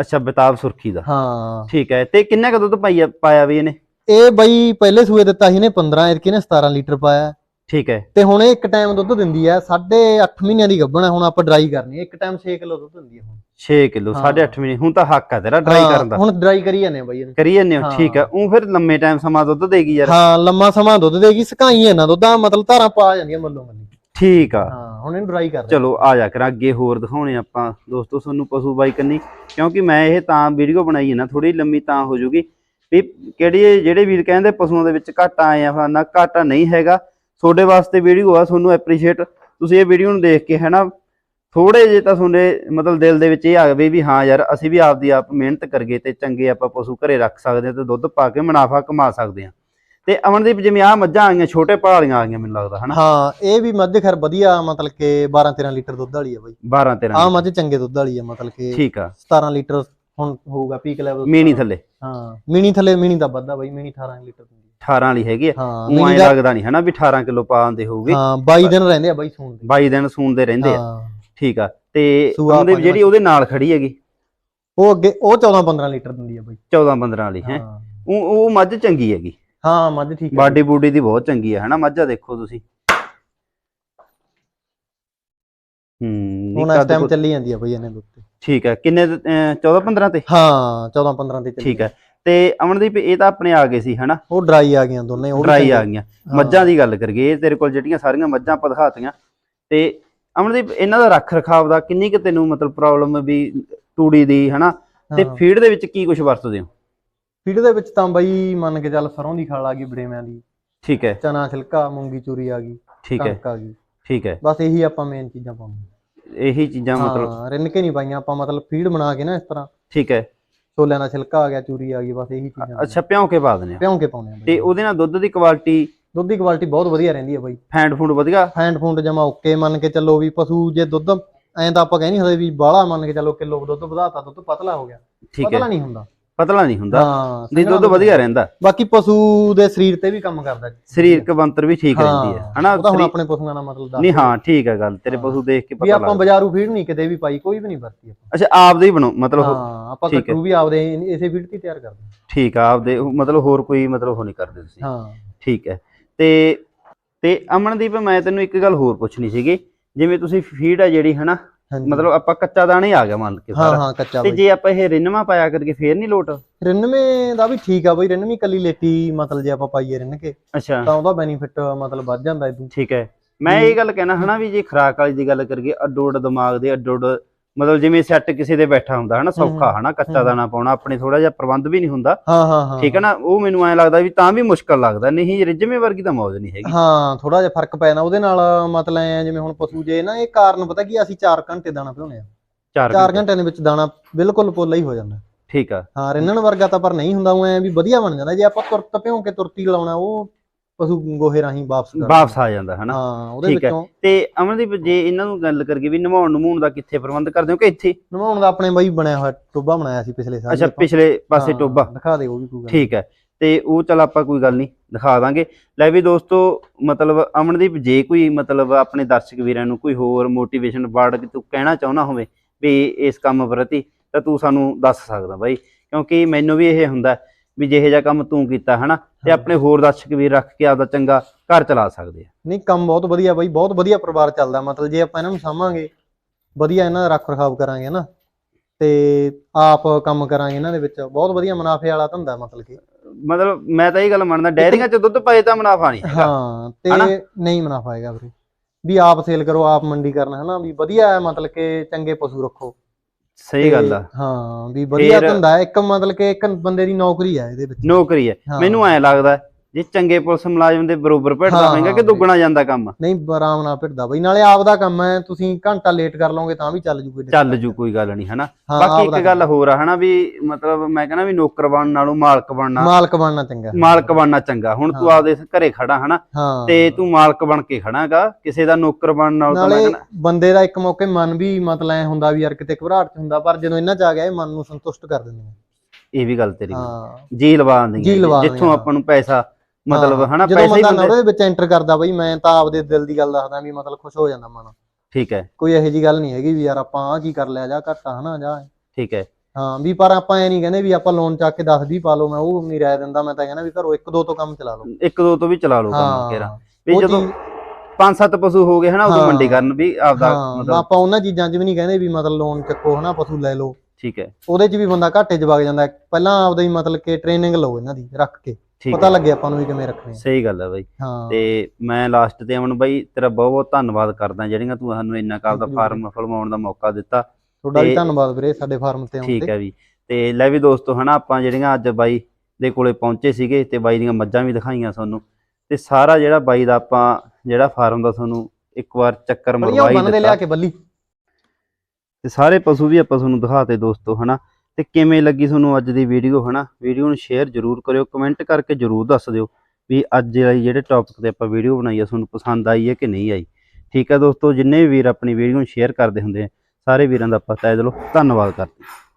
[SPEAKER 1] ਅੱਛਾ ਬਤਾਬ ਸੁਰਖੀ ਦਾ।
[SPEAKER 2] ਹਾਂ।
[SPEAKER 1] ਠੀਕ ਹੈ ਤੇ ਕਿੰਨਾ ਕੁ ਦੁੱਧ ਪਾਈਆ ਪਾਇਆ ਵੀ ਇਹਨੇ?
[SPEAKER 2] ਇਹ ਬਈ ਪਹਿਲੇ ਸੂਏ ਦਿੱਤਾ ਸੀ ਇਹਨੇ 15 ਇਰਕੇ ਨੇ 17 ਲੀਟਰ ਪਾਇਆ।
[SPEAKER 1] ਠੀਕ ਹੈ।
[SPEAKER 2] ਤੇ ਹੁਣ ਇਹ ਇੱਕ ਟਾਈਮ ਦੁੱਧ ਦਿੰਦੀ ਹੈ 8.5 ਮਹੀਨਿਆਂ ਦੀ ਗੱਭਣ ਹੈ ਹੁਣ ਆਪਾਂ ਡਰਾਈ ਕਰਨੀ ਇੱਕ ਟਾਈਮ 6 ਕਿਲੋ ਦੁੱਧ ਦਿੰਦੀ ਹੈ ਹੁਣ।
[SPEAKER 1] 6 ਕਿਲੋ
[SPEAKER 2] ਹਾਂ।
[SPEAKER 1] 8.5 ਮਹੀਨੇ ਹੁਣ ਤਾਂ ਹੱਕ ਹੈ ਤੇਰਾ ਡਰਾਈ
[SPEAKER 2] ਹਾਂ,
[SPEAKER 1] ਕਰਨ ਦਾ।
[SPEAKER 2] ਹੁਣ ਡਰਾਈ ਕਰੀ ਜਾਂਦੇ ਆ ਬਈ ਇਹਨੂੰ।
[SPEAKER 1] ਕਰੀ ਜੰਨੇ ਹੋ ਠੀਕ ਹਾਂ। ਉਹ ਫਿਰ ਲੰਮੇ ਟਾਈਮ ਸਮਾਂ ਦੁੱਧ ਦੇਗੀ ਯਾਰ।
[SPEAKER 2] ਹਾਂ ਲੰਮਾ ਸਮਾਂ ਦੁੱਧ ਦੇਗੀ ਸਕਾਈ ਇਹਨਾਂ ਦੁੱਧ ਆ ਮਤਲਬ ਧਾਰਾਂ ਪਾ ਜਾਂਦੀਆਂ ਮੱਲੋ ਮੱਲੀ।
[SPEAKER 1] ਠੀਕ ਆ।
[SPEAKER 2] ਹਾਂ ਹੁਣ ਇਹਨੂੰ ਡਰਾਈ ਕਰ
[SPEAKER 1] ਚਲੋ ਆ ਜਾ ਕਰ ਅੱਗੇ ਹੋਰ ਦਿਖਾਉਣੇ ਆਪਾਂ। ਦੋਸਤੋ ਤੁਹਾਨੂੰ ਪਸ਼ੂ ਬਾਈ ਕੰਨੀ ਕਿਉਂਕਿ ਮੈਂ ਇਹ ਤਾਂ ਵੀਡੀਓ ਬਣਾਈ ਹੈ ਨਾ ਥੋੜੀ ਲੰਮੀ ਤਾਂ ਹੋ ਜੂਗੀ। ਵੀ ਕਿਹੜੀ ਜਿਹੜੇ ਵੀਰ ਕਹਿੰਦੇ ਪਸ਼ੂਆਂ ਦੇ ਵਿੱਚ ਘਾਟਾ ਆਏ ਆ ਫਲਾਨਾ ਘਾਟਾ ਨਹੀਂ ਹੈਗਾ ਤੁਹਾਡੇ ਵਾਸਤੇ ਵੀਡੀਓ ਆ ਤੁਹਾਨੂੰ ਐਪਰੀਸ਼ੀਏਟ ਤੁਸੀਂ ਇਹ ਵੀਡੀਓ ਨੂੰ ਦੇਖ ਕੇ ਹੈਨਾ? ਥੋੜੇ ਜੇ ਤਾਂ ਤੁਹਾਡੇ ਮਤਲਬ ਦਿਲ ਦੇ ਵਿੱਚ ਇਹ ਆਵੇ ਵੀ ਹਾਂ ਯਾਰ ਅਸੀਂ ਵੀ ਆਪਦੀ ਆਪ ਮਿਹਨਤ ਕਰਗੇ ਤੇ ਚੰਗੇ ਆਪਾਂ ਪਸ਼ੂ ਘਰੇ ਰੱਖ ਸਕਦੇ ਹਾਂ ਤੇ ਦੁੱਧ ਪਾ ਕੇ ਮੁਨਾਫਾ ਕਮਾ ਸਕਦੇ ਹਾਂ। ਤੇ ਅਮਨਦੀਪ ਜਿਵੇਂ ਆ ਮੱਝਾਂ ਆਈਆਂ ਛੋਟੇ ਭਾਲੀਆਂ ਆ ਗਈਆਂ ਮੈਨੂੰ ਲੱਗਦਾ ਹਨਾ?
[SPEAKER 2] ਹਾਂ ਇਹ ਵੀ ਮੱਝ ਖੈਰ ਵਧੀਆ ਮਤਲਬ ਕਿ 12 13 ਲੀਟਰ ਦੁੱਧ ਵਾਲੀ ਹੈ ਬਈ।
[SPEAKER 1] 12 13
[SPEAKER 2] ਆ ਮੱਝ ਚੰਗੇ ਦੁੱਧ ਵਾਲੀ ਹੈ ਮਤਲਬ ਕਿ
[SPEAKER 1] ਠੀਕ ਆ।
[SPEAKER 2] 17 ਲੀਟਰ ਹੁਣ ਹੋਊਗਾ ਪੀਕ ਲੈਵਲ
[SPEAKER 1] ਮੀਨੀ ਥੱਲੇ।
[SPEAKER 2] ਹਾਂ ਮੀਨੀ ਥੱਲੇ ਮੀਨੀ ਦਾ ਵੱਧਾ ਬਈ ਮੀਨੀ 18 ਲੀਟਰ ਦਿੰਦੀ
[SPEAKER 1] 18 ਵਾਲੀ ਹੈਗੀ ਆ।
[SPEAKER 2] ਹਾਂ
[SPEAKER 1] ਉਹ ਐਂ ਲੱਗਦਾ ਨਹੀਂ ਹਨਾ ਵੀ 18 ਕਿਲੋ ਪਾਉਂਦੇ ਹੋਊਗੇ।
[SPEAKER 2] ਹਾਂ 22 ਦਿਨ ਰਹਿੰਦੇ ਆ ਬਈ ਸੂਣ ਦੇ।
[SPEAKER 1] 22 ਦਿਨ ਸੂਣਦੇ ਰਹਿੰਦੇ ਆ।
[SPEAKER 2] ਹਾਂ।
[SPEAKER 1] ਠੀਕ ਆ ਤੇ
[SPEAKER 2] ਸੂਆ
[SPEAKER 1] ਉਹਦੇ ਜਿਹੜੀ ਉਹਦੇ ਨਾਲ ਖੜੀ ਹੈਗੀ।
[SPEAKER 2] ਉਹ ਅੱਗੇ ਉਹ 14 15 ਲੀਟਰ ਦਿੰਦੀ ਹੈ ਬਈ।
[SPEAKER 1] 14 15 ਵਾਲੀ ਹੈ।
[SPEAKER 2] ਹਾਂ।
[SPEAKER 1] ਉਹ ਉਹ ਮੱਝ ਚੰਗੀ ਹੈਗੀ।
[SPEAKER 2] ਹਾਂ ਮੱਝ ਠੀਕ ਹੈ
[SPEAKER 1] ਬਾਡੀ ਬੂਡੀ ਦੀ ਬਹੁਤ ਚੰਗੀ ਹੈ ਹਨਾ ਮੱਝਾਂ ਦੇਖੋ ਤੁਸੀਂ। ਹੂੰ
[SPEAKER 2] ਹੁਣ
[SPEAKER 1] ਨਿੱਕਾ
[SPEAKER 2] ਇਸ ਟਾਈਮ
[SPEAKER 1] ਦੁੱਧ-
[SPEAKER 2] ਚੱਲੀ ਜਾਂਦੀ ਆ ਬਈ ਇਹਨੇ ਦੁੱਧ ਤੇ।
[SPEAKER 1] ਠੀਕ ਹੈ ਕਿੰਨੇ 14 15 ਤੇ?
[SPEAKER 2] ਹਾਂ 14 15 ਤੇ ਚੱਲੀ
[SPEAKER 1] ਠੀਕ ਹੈ ਤੇ ਅਮਨਦੀਪ ਇਹ ਤਾਂ ਆਪਣੇ ਆ ਗਏ ਸੀ ਹਨਾ?
[SPEAKER 2] ਉਹ ਡਰਾਈ ਆ ਗਈਆਂ ਦੋਨੇ ਉਹ
[SPEAKER 1] ਡਰਾਈ ਆ। ਗਈਆਂ। ਮੱਝਾਂ ਦੀ ਗੱਲ ਕਰੀਏ ਇਹ ਤੇਰੇ ਕੋਲ ਜਿਹੜੀਆਂ ਸਾਰੀਆਂ ਮੱਝਾਂ ਆਪਾਂ ਦਿਖਾਤੀਆਂ। ਤੇ ਅਮਨਦੀਪ ਇਹਨਾਂ ਦਾ ਰੱਖ ਰਖਾਵ ਦਾ ਕਿੰਨੀ ਕਿ ਤੈਨੂੰ ਮਤਲਬ ਪ੍ਰੋਬਲਮ ਵੀ ਤੂੜੀ ਦੀ ਹਨਾ? ਤੇ। ਫੀਡ ਦੇ ਵਿੱਚ ਕੀ ਕੁਝ ਵਰਤਦੇ ਹੋ?
[SPEAKER 2] ਫੀਡ ਦੇ ਵਿੱਚ ਤਾਂ ਬਈ ਮੰਨ ਕੇ ਚੱਲ ਸਰੋਂ ਦੀ ਖਾਲ ਆ ਗਈ ਬੜੇਵਿਆਂ ਦੀ।
[SPEAKER 1] ਠੀਕ ਹੈ।
[SPEAKER 2] ਚਨਾ ਛਿਲਕਾ ਮੂੰਗੀ ਚੂਰੀ ਆ ਗਈ
[SPEAKER 1] ਠੀਕ ਹੈ।
[SPEAKER 2] ਕਣਕ ਆ ਗਈ।
[SPEAKER 1] ਠੀਕ ਹੈ।
[SPEAKER 2] ਬਸ ਇਹੀ ਆਪਾਂ ਮੇਨ ਚੀਜ਼ਾਂ ਪਾਉਂਦੇ।
[SPEAKER 1] ਇਹੀ ਚੀਜ਼ਾਂ ਮਤਲਬ
[SPEAKER 2] ਰਿੰਨ ਕੇ ਨਹੀਂ ਪਾਈਆਂ ਆਪਾਂ ਮਤਲਬ ਫੀਡ ਬਣਾ ਕੇ ਨਾ ਇਸ ਤਰ੍ਹਾਂ।
[SPEAKER 1] ਠੀਕ ਹੈ।
[SPEAKER 2] ਛੋਲਿਆਂ ਦਾ ਛਿਲਕਾ ਆ ਗਿਆ ਚੂਰੀ ਆ ਗਈ ਬਸ ਇਹੀ ਚੀਜ਼ਾਂ
[SPEAKER 1] ਅੱਛਾ ਭਿਉਂ ਕੇ ਪਾ ਦਿੰਦੇ ਆ।
[SPEAKER 2] ਭਿਉਂ ਕੇ ਪਾਉਂਦੇ ਆ
[SPEAKER 1] ਤੇ ਉਹਦੇ ਨਾਲ ਦੁੱਧ ਦੀ ਕੁਆਲਿਟੀ
[SPEAKER 2] ਦੁੱਧ ਦੀ ਕੁਆਲਿਟੀ ਬਹੁਤ ਵਧੀਆ ਰਹਿੰਦੀ ਹੈ ਬਈ।
[SPEAKER 1] ਫੈਂਡ ਫੂਡ ਵਧੀਆ?
[SPEAKER 2] ਹੈਂਡ ਫੂਡ ਜਮਾ ਓਕੇ ਮੰਨ ਕੇ ਚੱਲੋ ਵੀ ਪਸ਼ੂ ਜੇ ਦੁੱਧ ਐਂ ਤਾਂ ਆਪਾਂ ਕਹਿ ਨਹੀਂ ਸਕਦੇ ਵੀ ਬਾਹਲਾ ਮੰਨ ਕੇ ਚੱਲੋ ਕਿਲੋ ਦੁੱਧ ਵਧਾਤਾ ਦੁੱਧ ਪਤਲਾ ਹੋ ਗਿਆ। ਪਤਲਾ ਨਹੀਂ ਹੁੰਦਾ।
[SPEAKER 1] ਪਤਲਾ ਨਹੀਂ ਹੁੰਦਾ।
[SPEAKER 2] ਹਾਂ
[SPEAKER 1] ਦੀ ਦੁੱਧ ਵਧੀਆ ਰਹਿੰਦਾ।
[SPEAKER 2] ਬਾਕੀ ਪਸ਼ੂ ਦੇ ਸਰੀਰ ਤੇ ਵੀ ਕੰਮ ਕਰਦਾ
[SPEAKER 1] ਸਰੀਰਕ ਬੰਤਰ ਵੀ ਠੀਕ ਰਹਿੰਦੀ ਹੈ। ਹਨਾ
[SPEAKER 2] ਉਹ ਤਾਂ ਹੁਣ ਆਪਣੇ ਪਸ਼ੂਆਂ ਦਾ ਮਤਲਬ ਦੱਸ
[SPEAKER 1] ਨਹੀਂ ਹਾਂ ਠੀਕ ਹੈ ਗੱਲ ਤੇਰੇ
[SPEAKER 2] ਹਾਂ।
[SPEAKER 1] ਪਸ਼ੂ ਦੇਖ ਕੇ
[SPEAKER 2] ਵੀ
[SPEAKER 1] ਪਤਾ
[SPEAKER 2] ਆਪਾਂ
[SPEAKER 1] ਲੱਗਦਾ।
[SPEAKER 2] ਬਾਜ਼ਾਰੂ ਫੀਡ ਨਹੀਂ ਕਿਤੇ ਵੀ ਪਾਈ ਕੋਈ ਵੀ ਨਹੀਂ ਵਰਤੀ ਆਪਾਂ।
[SPEAKER 1] ਅੱਛਾ ਆਪਦੇ ਹੀ ਬਣਾਓ ਮਤਲਬ ਹੋ-
[SPEAKER 2] ਹਾਂ ਆਪਾਂ
[SPEAKER 1] ਹੈ।
[SPEAKER 2] ਕੱਟੂ ਵੀ ਆਪਦੇ ਇਸੇ ਫੀਡ ਤੇ ਹੀ ਤਿਆਰ ਕਰਦੇ
[SPEAKER 1] ਠੀਕ ਆ ਆਪਦੇ ਮਤਲਬ ਹੋਰ ਕੋਈ ਮਤਲਬ ਉਹ ਨਹੀਂ ਕਰਦੇ ਤੁਸੀਂ।
[SPEAKER 2] ਹਾਂ।
[SPEAKER 1] ਠੀਕ ਹੈ। ਤੇ ਤੇ ਅਮਨਦੀਪ ਮੈਂ ਤੈਨੂੰ ਇੱਕ ਗੱਲ ਹੋਰ ਪੁੱਛਣੀ ਸੀਗੀ। ਜਿਵੇਂ ਤੁਸੀਂ ਫੀਡ ਆ ਜਿਹੜੀ ਹਨਾ ਮਤਲਬ ਆਪਾਂ ਕੱਚਾ ਦਾਣਾ ਹੀ ਆ ਗਿਆ ਮੰਨ ਕੇ
[SPEAKER 2] ਹਾਂ ਹਾਂ ਕੱਚਾ
[SPEAKER 1] ਤੇ
[SPEAKER 2] ਬਈ।
[SPEAKER 1] ਜੇ ਆਪਾਂ ਇਹ ਰਿੰਨਵਾ ਪਾਇਆ ਕਰਕੇ ਫੇਰ ਨਹੀਂ ਲੋਟ?
[SPEAKER 2] 99 ਦਾ ਵੀ ਠੀਕ ਆ ਬਈ 99 ਕੱਲੀ ਲੇਟੀ ਮਤਲਬ ਜੇ ਆਪਾਂ ਪਾਈਏ ਰਿੰਨ ਕੇ
[SPEAKER 1] ਅੱਛਾ।
[SPEAKER 2] ਤਾਂ ਉਹਦਾ ਬੈਨੀਫਿਟ ਮਤਲਬ ਵੱਧ ਜਾਂਦਾ ਇਦੋਂ
[SPEAKER 1] ਠੀਕ ਹੈ। ਮੈਂ ਇਹ ਗੱਲ ਕਹਿਣਾ ਹਨਾ ਵੀ ਜੇ ਖਰਾਕ ਵਾਲੀ ਦੀ ਗੱਲ ਕਰੀਏ ਅੱਡੋ ਅੱਡ ਦਿਮਾਗ ਦੇ ਅੱਡੋ ਅੱਡ ਮਤਲਬ ਜਿਵੇਂ ਸੈੱਟ ਕਿਸੇ ਦੇ ਬੈਠਾ ਹੁੰਦਾ ਹਨਾ ਸੌਖਾ ਹਨਾ ਕੱਚਾ। ਦਾਣਾ ਪਾਉਣਾ ਆਪਣੇ ਥੋੜਾ ਜਿਹਾ ਪ੍ਰਬੰਧ ਵੀ ਨਹੀਂ ਹੁੰਦਾ।
[SPEAKER 2] ਹਾਂ ਹਾਂ ਹਾਂ
[SPEAKER 1] ਠੀਕ ਹੈ ਨਾ ਉਹ ਮੈਨੂੰ ਐਂ ਲੱਗਦਾ ਵੀ ਤਾਂ ਵੀ ਮੁਸ਼ਕਲ ਲੱਗਦਾ ਨਹੀਂ ਰਿਜਮੇ ਵਰਗੀ ਤਾਂ ਮੌਜ ਨਹੀਂ ਹੈਗੀ।
[SPEAKER 2] ਹਾਂ ਥੋੜਾ ਜਿਹਾ ਫ਼ਰਕ ਪੈ ਜਾਂਦਾ ਉਹਦੇ ਨਾਲ ਮਤਲਬ ਐ ਜਿਵੇਂ ਹੁਣ ਪਸ਼ੂ ਜੇ ਨਾ ਇਹ ਕਾਰਨ ਪਤਾ ਕੀ ਅਸੀਂ 4 ਘੰਟੇ ਦਾਣਾ ਪਿਉਨੇ ਆ।
[SPEAKER 1] 4
[SPEAKER 2] 4 ਘੰਟਿਆਂ ਦੇ ਵਿੱਚ ਦਾਣਾ ਬਿਲਕੁਲ ਪੋਲਾ ਹੀ ਹੋ ਜਾਂਦਾ।
[SPEAKER 1] ਠੀਕ ਆ।
[SPEAKER 2] ਹਾਂ ਰਿੰਨਣ ਵਰਗਾ ਤਾਂ ਪਰ ਨਹੀਂ ਹੁੰਦਾ ਉਹ ਐ ਵੀ ਵਧੀਆ ਬਣ ਜਾਂਦਾ ਜੇ ਆਪਾਂ ਤੁਰਤ ਭਿਉਂ ਕੇ ਤੁਰਤੀ ਲਾਉਣਾ ਉਹ ਪਸ਼ੂ ਗੋਹੇ ਰਾਹੀਂ ਵਾਪਸ ਕਰ
[SPEAKER 1] ਵਾਪਸ ਆ ਜਾਂਦਾ ਹਨਾ?
[SPEAKER 2] ਹਾਂ ਉਹਦੇ। ਵਿੱਚੋਂ
[SPEAKER 1] ਤੇ ਅਮਨਦੀਪ ਜੇ ਇਹਨਾਂ ਨੂੰ ਗੱਲ ਕਰੀਏ ਵੀ ਨਮਾਉਣ ਨਮੂਣ ਦਾ ਕਿੱਥੇ ਪ੍ਰਬੰਧ ਕਰਦੇ ਹੋ ਕਿ ਇੱਥੇ?
[SPEAKER 2] ਨਵਾਉਣ ਦਾ ਆਪਣੇ ਬਈ ਬਣਿਆ ਹੋਇਆ ਟੋਬਾ ਬਣਾਇਆ ਸੀ ਪਿਛਲੇ ਸਾਲ
[SPEAKER 1] ਅੱਛਾ ਪਿਛਲੇ ਪਾਸੇ ਟੋਬਾ
[SPEAKER 2] ਦਿਖਾ ਦੇ ਉਹ ਵੀ ਕੋਈ ਗੱਲ
[SPEAKER 1] ਠੀਕ ਹੈ। ਤੇ ਉਹ ਚਲ ਆਪਾਂ ਕੋਈ ਗੱਲ ਨਹੀਂ ਦਿਖਾ ਦਾਂਗੇ। ਲੈ ਵੀ ਦੋਸਤੋ ਮਤਲਬ ਅਮਨਦੀਪ ਜੇ ਕੋਈ ਮਤਲਬ ਆਪਣੇ ਦਰਸ਼ਕ ਵੀਰਾਂ ਨੂੰ ਕੋਈ ਹੋਰ ਮੋਟੀਵੇਸ਼ਨ ਵਰਡ ਕਿ ਤੂੰ ਕਹਿਣਾ ਚਾਹੁੰਦਾ ਹੋਵੇ ਵੀ ਇਸ ਕੰਮ ਪ੍ਰਤੀ ਤਾਂ ਤੂੰ ਸਾਨੂੰ ਦੱਸ ਸਕਦਾ ਬਾਈ। ਕਿਉਂਕਿ ਮੈਨੂੰ ਵੀ ਇਹ ਹੁੰਦਾ ਵੀ ਜਿਹੇ ਜਿਹਾ ਕੰਮ ਤੂੰ ਕੀਤਾ ਹਨਾ? ਤੇ। ਆਪਣੇ ਹੋਰ ਦਰਸ਼ਕ ਵੀਰ ਰੱਖ ਕੇ ਆਪਦਾ ਚੰਗਾ ਘਰ ਚਲਾ ਸਕਦੇ ਆ।
[SPEAKER 2] ਨਹੀਂ ਕੰਮ ਬਹੁਤ ਵਧੀਆ ਬਈ ਬਹੁਤ ਵਧੀਆ ਪਰਿਵਾਰ ਚੱਲਦਾ। ਮਤਲਬ ਜੇ ਆਪਾਂ ਇਹਨਾਂ ਨੂੰ ਸਾਂਭਾਂਗੇ ਵਧੀਆ ਇਹਨਾਂ ਦਾ ਰੱਖ ਰਖਾਵ ਕਰਾਂਗੇ ਨਾ ਤੇ ਆਪ ਕੰਮ ਕਰਾਂਗੇ ਇਹਨਾਂ ਦੇ ਵਿੱਚ। ਬਹੁਤ ਵਧੀਆ ਮੁਨਾਫੇ ਵਾਲਾ ਧੰਦਾ ਮਤਲਬ ਕਿ।
[SPEAKER 1] ਮਤਲਬ ਮੈਂ ਤਾਂ ਇਹ ਗੱਲ ਮੰਨਦਾ ਡੈਰੀਆਂ 'ਚ ਦੁੱਧ ਪਾਏ ਤਾਂ ਮੁਨਾਫਾ ਨਹੀਂ ਹੈਗਾ।
[SPEAKER 2] ਹਾਂ ਤੇ
[SPEAKER 1] ਹਨਾ?
[SPEAKER 2] ਨਹੀਂ ਮੁਨਾਫਾ ਹੈਗਾ ਵੀਰੇ। ਵੀ ਆਪ ਸੇਲ ਕਰੋ ਆਪ ਮੰਡੀ ਕਰਨਾ ਹਨਾ? ਵੀ ਵਧੀਆ ਹੈ ਮਤਲਬ ਕਿ ਚੰਗੇ ਪਸ਼ੂ ਰੱਖੋ।
[SPEAKER 1] ਸਹੀ ਗੱਲ ਆ।
[SPEAKER 2] ਹਾਂ ਵੀ ਵਧੀਆ
[SPEAKER 1] ਫਿਰ-
[SPEAKER 2] ਧੰਦਾ ਹੈ ਇੱਕ ਮਤਲਬ ਕਿ ਇੱਕ ਬੰਦੇ ਦੀ ਨੌਕਰੀ ਹੈ ਇਹਦੇ ਵਿੱਚ।
[SPEAKER 1] ਨੌਕਰੀ ਹੈ।
[SPEAKER 2] ਹਾਂ।
[SPEAKER 1] ਮੈਨੂੰ ਐ ਲੱਗਦਾ ਜੇ ਚੰਗੇ ਪੁਲਿਸ ਮੁਲਾਜ਼ਮ ਦੇ ਬਰੋਬਰ ਭੇਡਦਾ
[SPEAKER 2] ਹਾਂ,
[SPEAKER 1] ਹੋਵੇਗਾ ਕਿ ਦੁੱਗਣਾ ਜਾਂਦਾ ਕੰਮ?
[SPEAKER 2] ਨਹੀਂ ਆਰਾਮ ਨਾਲ ਭਿੜਦਾ ਬਈ ਨਾਲੇ ਆਪ ਦਾ ਕੰਮ ਹੈ ਤੁਸੀਂ ਘੰਟਾ ਲੇਟ ਕਰ ਲਓਗੇ ਤਾਂ ਵੀ ਚੱਲ ਜੂ ਕੋਈ
[SPEAKER 1] ਚੱਲ ਜੂ ਕੋਈ ਗੱਲ ਨਹੀਂ ਹਨਾ? ਬਾਕੀ ਇੱਕ ਗੱਲ ਹੋਰ ਆ ਹਨਾ ਵੀ ਮਤਲਬ ਮੈਂ ਕਹਿੰਦਾ ਵੀ ਨੌਕਰ ਬਣਨ ਨਾਲੋਂ ਮਾਲਕ ਬਣਨਾ।
[SPEAKER 2] ਮਾਲਕ ਬਣਨਾ ਚੰਗਾ।
[SPEAKER 1] ਮਾਲਕ ਬਣਨਾ ਚੰਗਾ। ਹੁਣ ਤੂੰ। ਆਪਦੇ ਘਰੇ ਖੜਾ ਹਨਾ? ਤੇ ਤੂੰ ਮਾਲਕ ਬਣ ਕੇ ਖੜਾਗਾ ਕਿਸੇ ਦਾ ਨੌਕਰ ਬਣਨ ਨਾਲੋਂ ਤਾਂ ਮੈਂ ਕਹਿੰਦਾ
[SPEAKER 2] ਬੰਦੇ ਦਾ ਇੱਕ ਮੌਕੇ ਮਨ ਵੀ ਮਤਲਬ ਐ ਹੁੰਦਾ ਵੀ ਯਾਰ ਕਿਤੇ ਘਬਰਾਹਟ ਚ ਹੁੰਦਾ ਪਰ ਜਦੋਂ ਇਹਨਾਂ ਚ ਆ ਗਿਆ ਇਹ ਮਨ ਨੂੰ ਸੰਤੁਸ਼ਟ ਕਰ ਦਿੰਦੇ ਨੇ।
[SPEAKER 1] ਇਹ ਵੀ ਗੱਲ ਤੇਰੀ। ਜੀ। ਲਵਾ ਦਿੰਦੀ ਜਿੱਥੋਂ। ਆਪਾਂ ਨੂੰ ਪੈਸਾ ਮਤਲਬ ਹਨਾ ਪੈਸੇ ਹੀ
[SPEAKER 2] ਬੰਦਾ ਉਹਦੇ ਵਿੱਚ ਐਂਟਰ ਕਰਦਾ ਬਈ ਮੈਂ ਤਾਂ ਆਪਦੇ ਦਿਲ ਦੀ ਗੱਲ ਦੱਸਦਾ ਵੀ ਮਤਲਬ ਖੁਸ਼ ਹੋ ਜਾਂਦਾ ਮਨ।
[SPEAKER 1] ਠੀਕ ਹੈ।
[SPEAKER 2] ਕੋਈ ਇਹੋ ਜੀ ਗੱਲ ਨਹੀਂ ਹੈਗੀ ਵੀ ਯਾਰ ਆਪਾਂ ਆਹ ਕੀ ਕਰ ਲਿਆ ਜਾਂ ਘਾਟਾ ਹਨਾ ਜਾਂ।
[SPEAKER 1] ਠੀਕ ਹੈ।
[SPEAKER 2] ਹਾਂ ਵੀ ਪਰ ਆਪਾਂ ਐ ਨਹੀਂ ਕਹਿੰਦੇ ਵੀ ਆਪਾਂ ਲੋਨ ਚੱਕ ਕੇ 10 20 ਪਾ ਲਓ ਮੈਂ ਉਹ ਨਹੀਂ ਰਾਇ ਦਿੰਦਾ ਮੈਂ ਤਾਂ ਕਹਿੰਦਾ ਵੀ ਘਰੋਂ ਇੱਕ ਦੋ ਤੋਂ ਕੰਮ ਚਲਾ ਲਓ।
[SPEAKER 1] ਇੱਕ ਦੋ ਤੋਂ ਵੀ ਚਲਾ ਲਓ ਕੰਮ ਕੇਰਾ
[SPEAKER 2] ਹਾਂ
[SPEAKER 1] ਵੀ ਜਦੋਂ ਪੰਜ ਸੱਤ ਪਸ਼ੂ ਹੋ ਗਏ ਹਨਾ ਉਦੋਂ। ਮੰਡੀ ਕਰਨ ਵੀ ਆਪਦਾ ਮਤਲਬ
[SPEAKER 2] ਆਪਾਂ ਉਹਨਾਂ ਚੀਜ਼ਾਂ 'ਚ ਵੀ ਨਹੀਂ ਕਹਿੰਦੇ ਵੀ ਮਤਲਬ ਲੋਨ ਚੱਕੋ ਹਨਾ ਪਸ਼ੂ ਲੈ ਲਓ।
[SPEAKER 1] ਠੀਕ ਹੈ।
[SPEAKER 2] ਉਹਦੇ 'ਚ ਵੀ ਬੰਦਾ ਘਾਟੇ 'ਚ ਵਗ ਜਾਂਦਾ। ਪਹਿਲਾਂ ਆਪਦਾ ਹੀ ਮਤਲਬ ਕਿ ਟ੍ਰੇਨਿੰਗ ਲਓ ਇਹਨਾਂ ਦੀ ਰੱਖ ਕੇ।
[SPEAKER 1] ਠੀਕ
[SPEAKER 2] ਪਤਾ
[SPEAKER 1] ਹੈ
[SPEAKER 2] ਲੱਗੇ ਆਪਾਂ ਨੂੰ ਵੀ ਕਿਵੇਂ ਰੱਖਣੇ ਆ।
[SPEAKER 1] ਸਹੀ ਗੱਲ ਹੈ ਬਾਈ।
[SPEAKER 2] ਹਾਂ।
[SPEAKER 1] ਤੇ ਮੈਂ ਲਾਸਟ ਤੇ ਅਮਨ ਬਾਈ ਤੇਰਾ ਬਹੁਤ ਬਹੁਤ ਧੰਨਵਾਦ ਕਰਦਾ ਜਿਹੜੀਆਂ ਤੂੰ ਸਾਨੂੰ ਇੰਨਾ ਕਾਲ ਦਾ ਫਾਰਮ ਫਲਮਾਉਣ ਦਾ ਮੌਕਾ ਦਿੱਤਾ।
[SPEAKER 2] ਤੁਹਾਡਾ ਵੀ
[SPEAKER 1] ਤੇ-
[SPEAKER 2] ਧੰਨਵਾਦ ਵੀਰੇ ਸਾਡੇ ਫਾਰਮ ਤੇ ਆਉਣ
[SPEAKER 1] ਠੀਕ
[SPEAKER 2] ਤੇ।
[SPEAKER 1] ਹੈ ਵੀ ਤੇ ਲੈ ਵੀ ਦੋਸਤੋ ਹਨਾ ਆਪਾਂ ਜਿਹੜੀਆਂ ਅੱਜ ਬਾਈ ਦੇ ਕੋਲੇ ਪਹੁੰਚੇ ਸੀਗੇ ਤੇ ਬਾਈ ਦੀਆਂ ਮੱਝਾਂ ਵੀ ਦਿਖਾਈਆਂ ਤੁਹਾਨੂੰ। ਤੇ ਸਾਰਾ ਜਿਹੜਾ ਬਾਈ ਦਾ ਆਪਾਂ ਜਿਹੜਾ ਫਾਰਮ ਦਾ ਤੁਹਾਨੂੰ ਇੱਕ ਵਾਰ ਚੱਕਰ
[SPEAKER 2] ਬੜੀਆ
[SPEAKER 1] ਮਰਵਾਈ
[SPEAKER 2] ਬੰਨ ਦੇ ਲਿਆ
[SPEAKER 1] ਦਿੱਤਾ
[SPEAKER 2] ਕੇ ਬੱਲੀ।
[SPEAKER 1] ਤੇ ਸਾਰੇ ਪਸ਼ੂ ਵੀ ਆਪਾਂ ਤੁਹਾਨੂੰ ਦਿਖਾਤੇ ਦੋਸਤੋ ਹਨਾ। ਤੇ ਕਿਵੇਂ ਲੱਗੀ ਤੁਹਾਨੂੰ ਅੱਜ ਦੀ ਵੀਡੀਓ, ਹਨਾ? ਵੀਡੀਓ ਨੂੰ ਸ਼ੇਅਰ ਜ਼ਰੂਰ ਕਰਿਓ ਕਮੈਂਟ ਕਰਕੇ ਜ਼ਰੂਰ ਦੱਸ ਦਿਓ ਵੀ ਅੱਜ ਵਾਲੀ ਜਿਹੜੇ ਟੌਪਿਕ ਤੇ ਆਪਾਂ ਵੀਡੀਓ ਬਣਾਈ ਆ, ਤੁਹਾਨੂੰ ਪਸੰਦ ਆਈ ਹੈ ਕਿ ਨਹੀਂ ਆਈ। ਠੀਕ ਹੈ ਦੋਸਤੋ, ਜਿੰਨੇ ਵੀ ਵੀਰ ਆਪਣੀ ਵੀਡੀਓ ਨੂੰ ਸ਼ੇਅਰ ਕਰਦੇ ਹੁੰਦੇ ਆ, ਸਾਰੇ ਵੀਰਾਂ ਦਾ ਆਪਾਂ ਤਹਿ ਦਿਲੋਂ ਧੰਨਵਾਦ ਕਰਦੇ ਹਾਂ।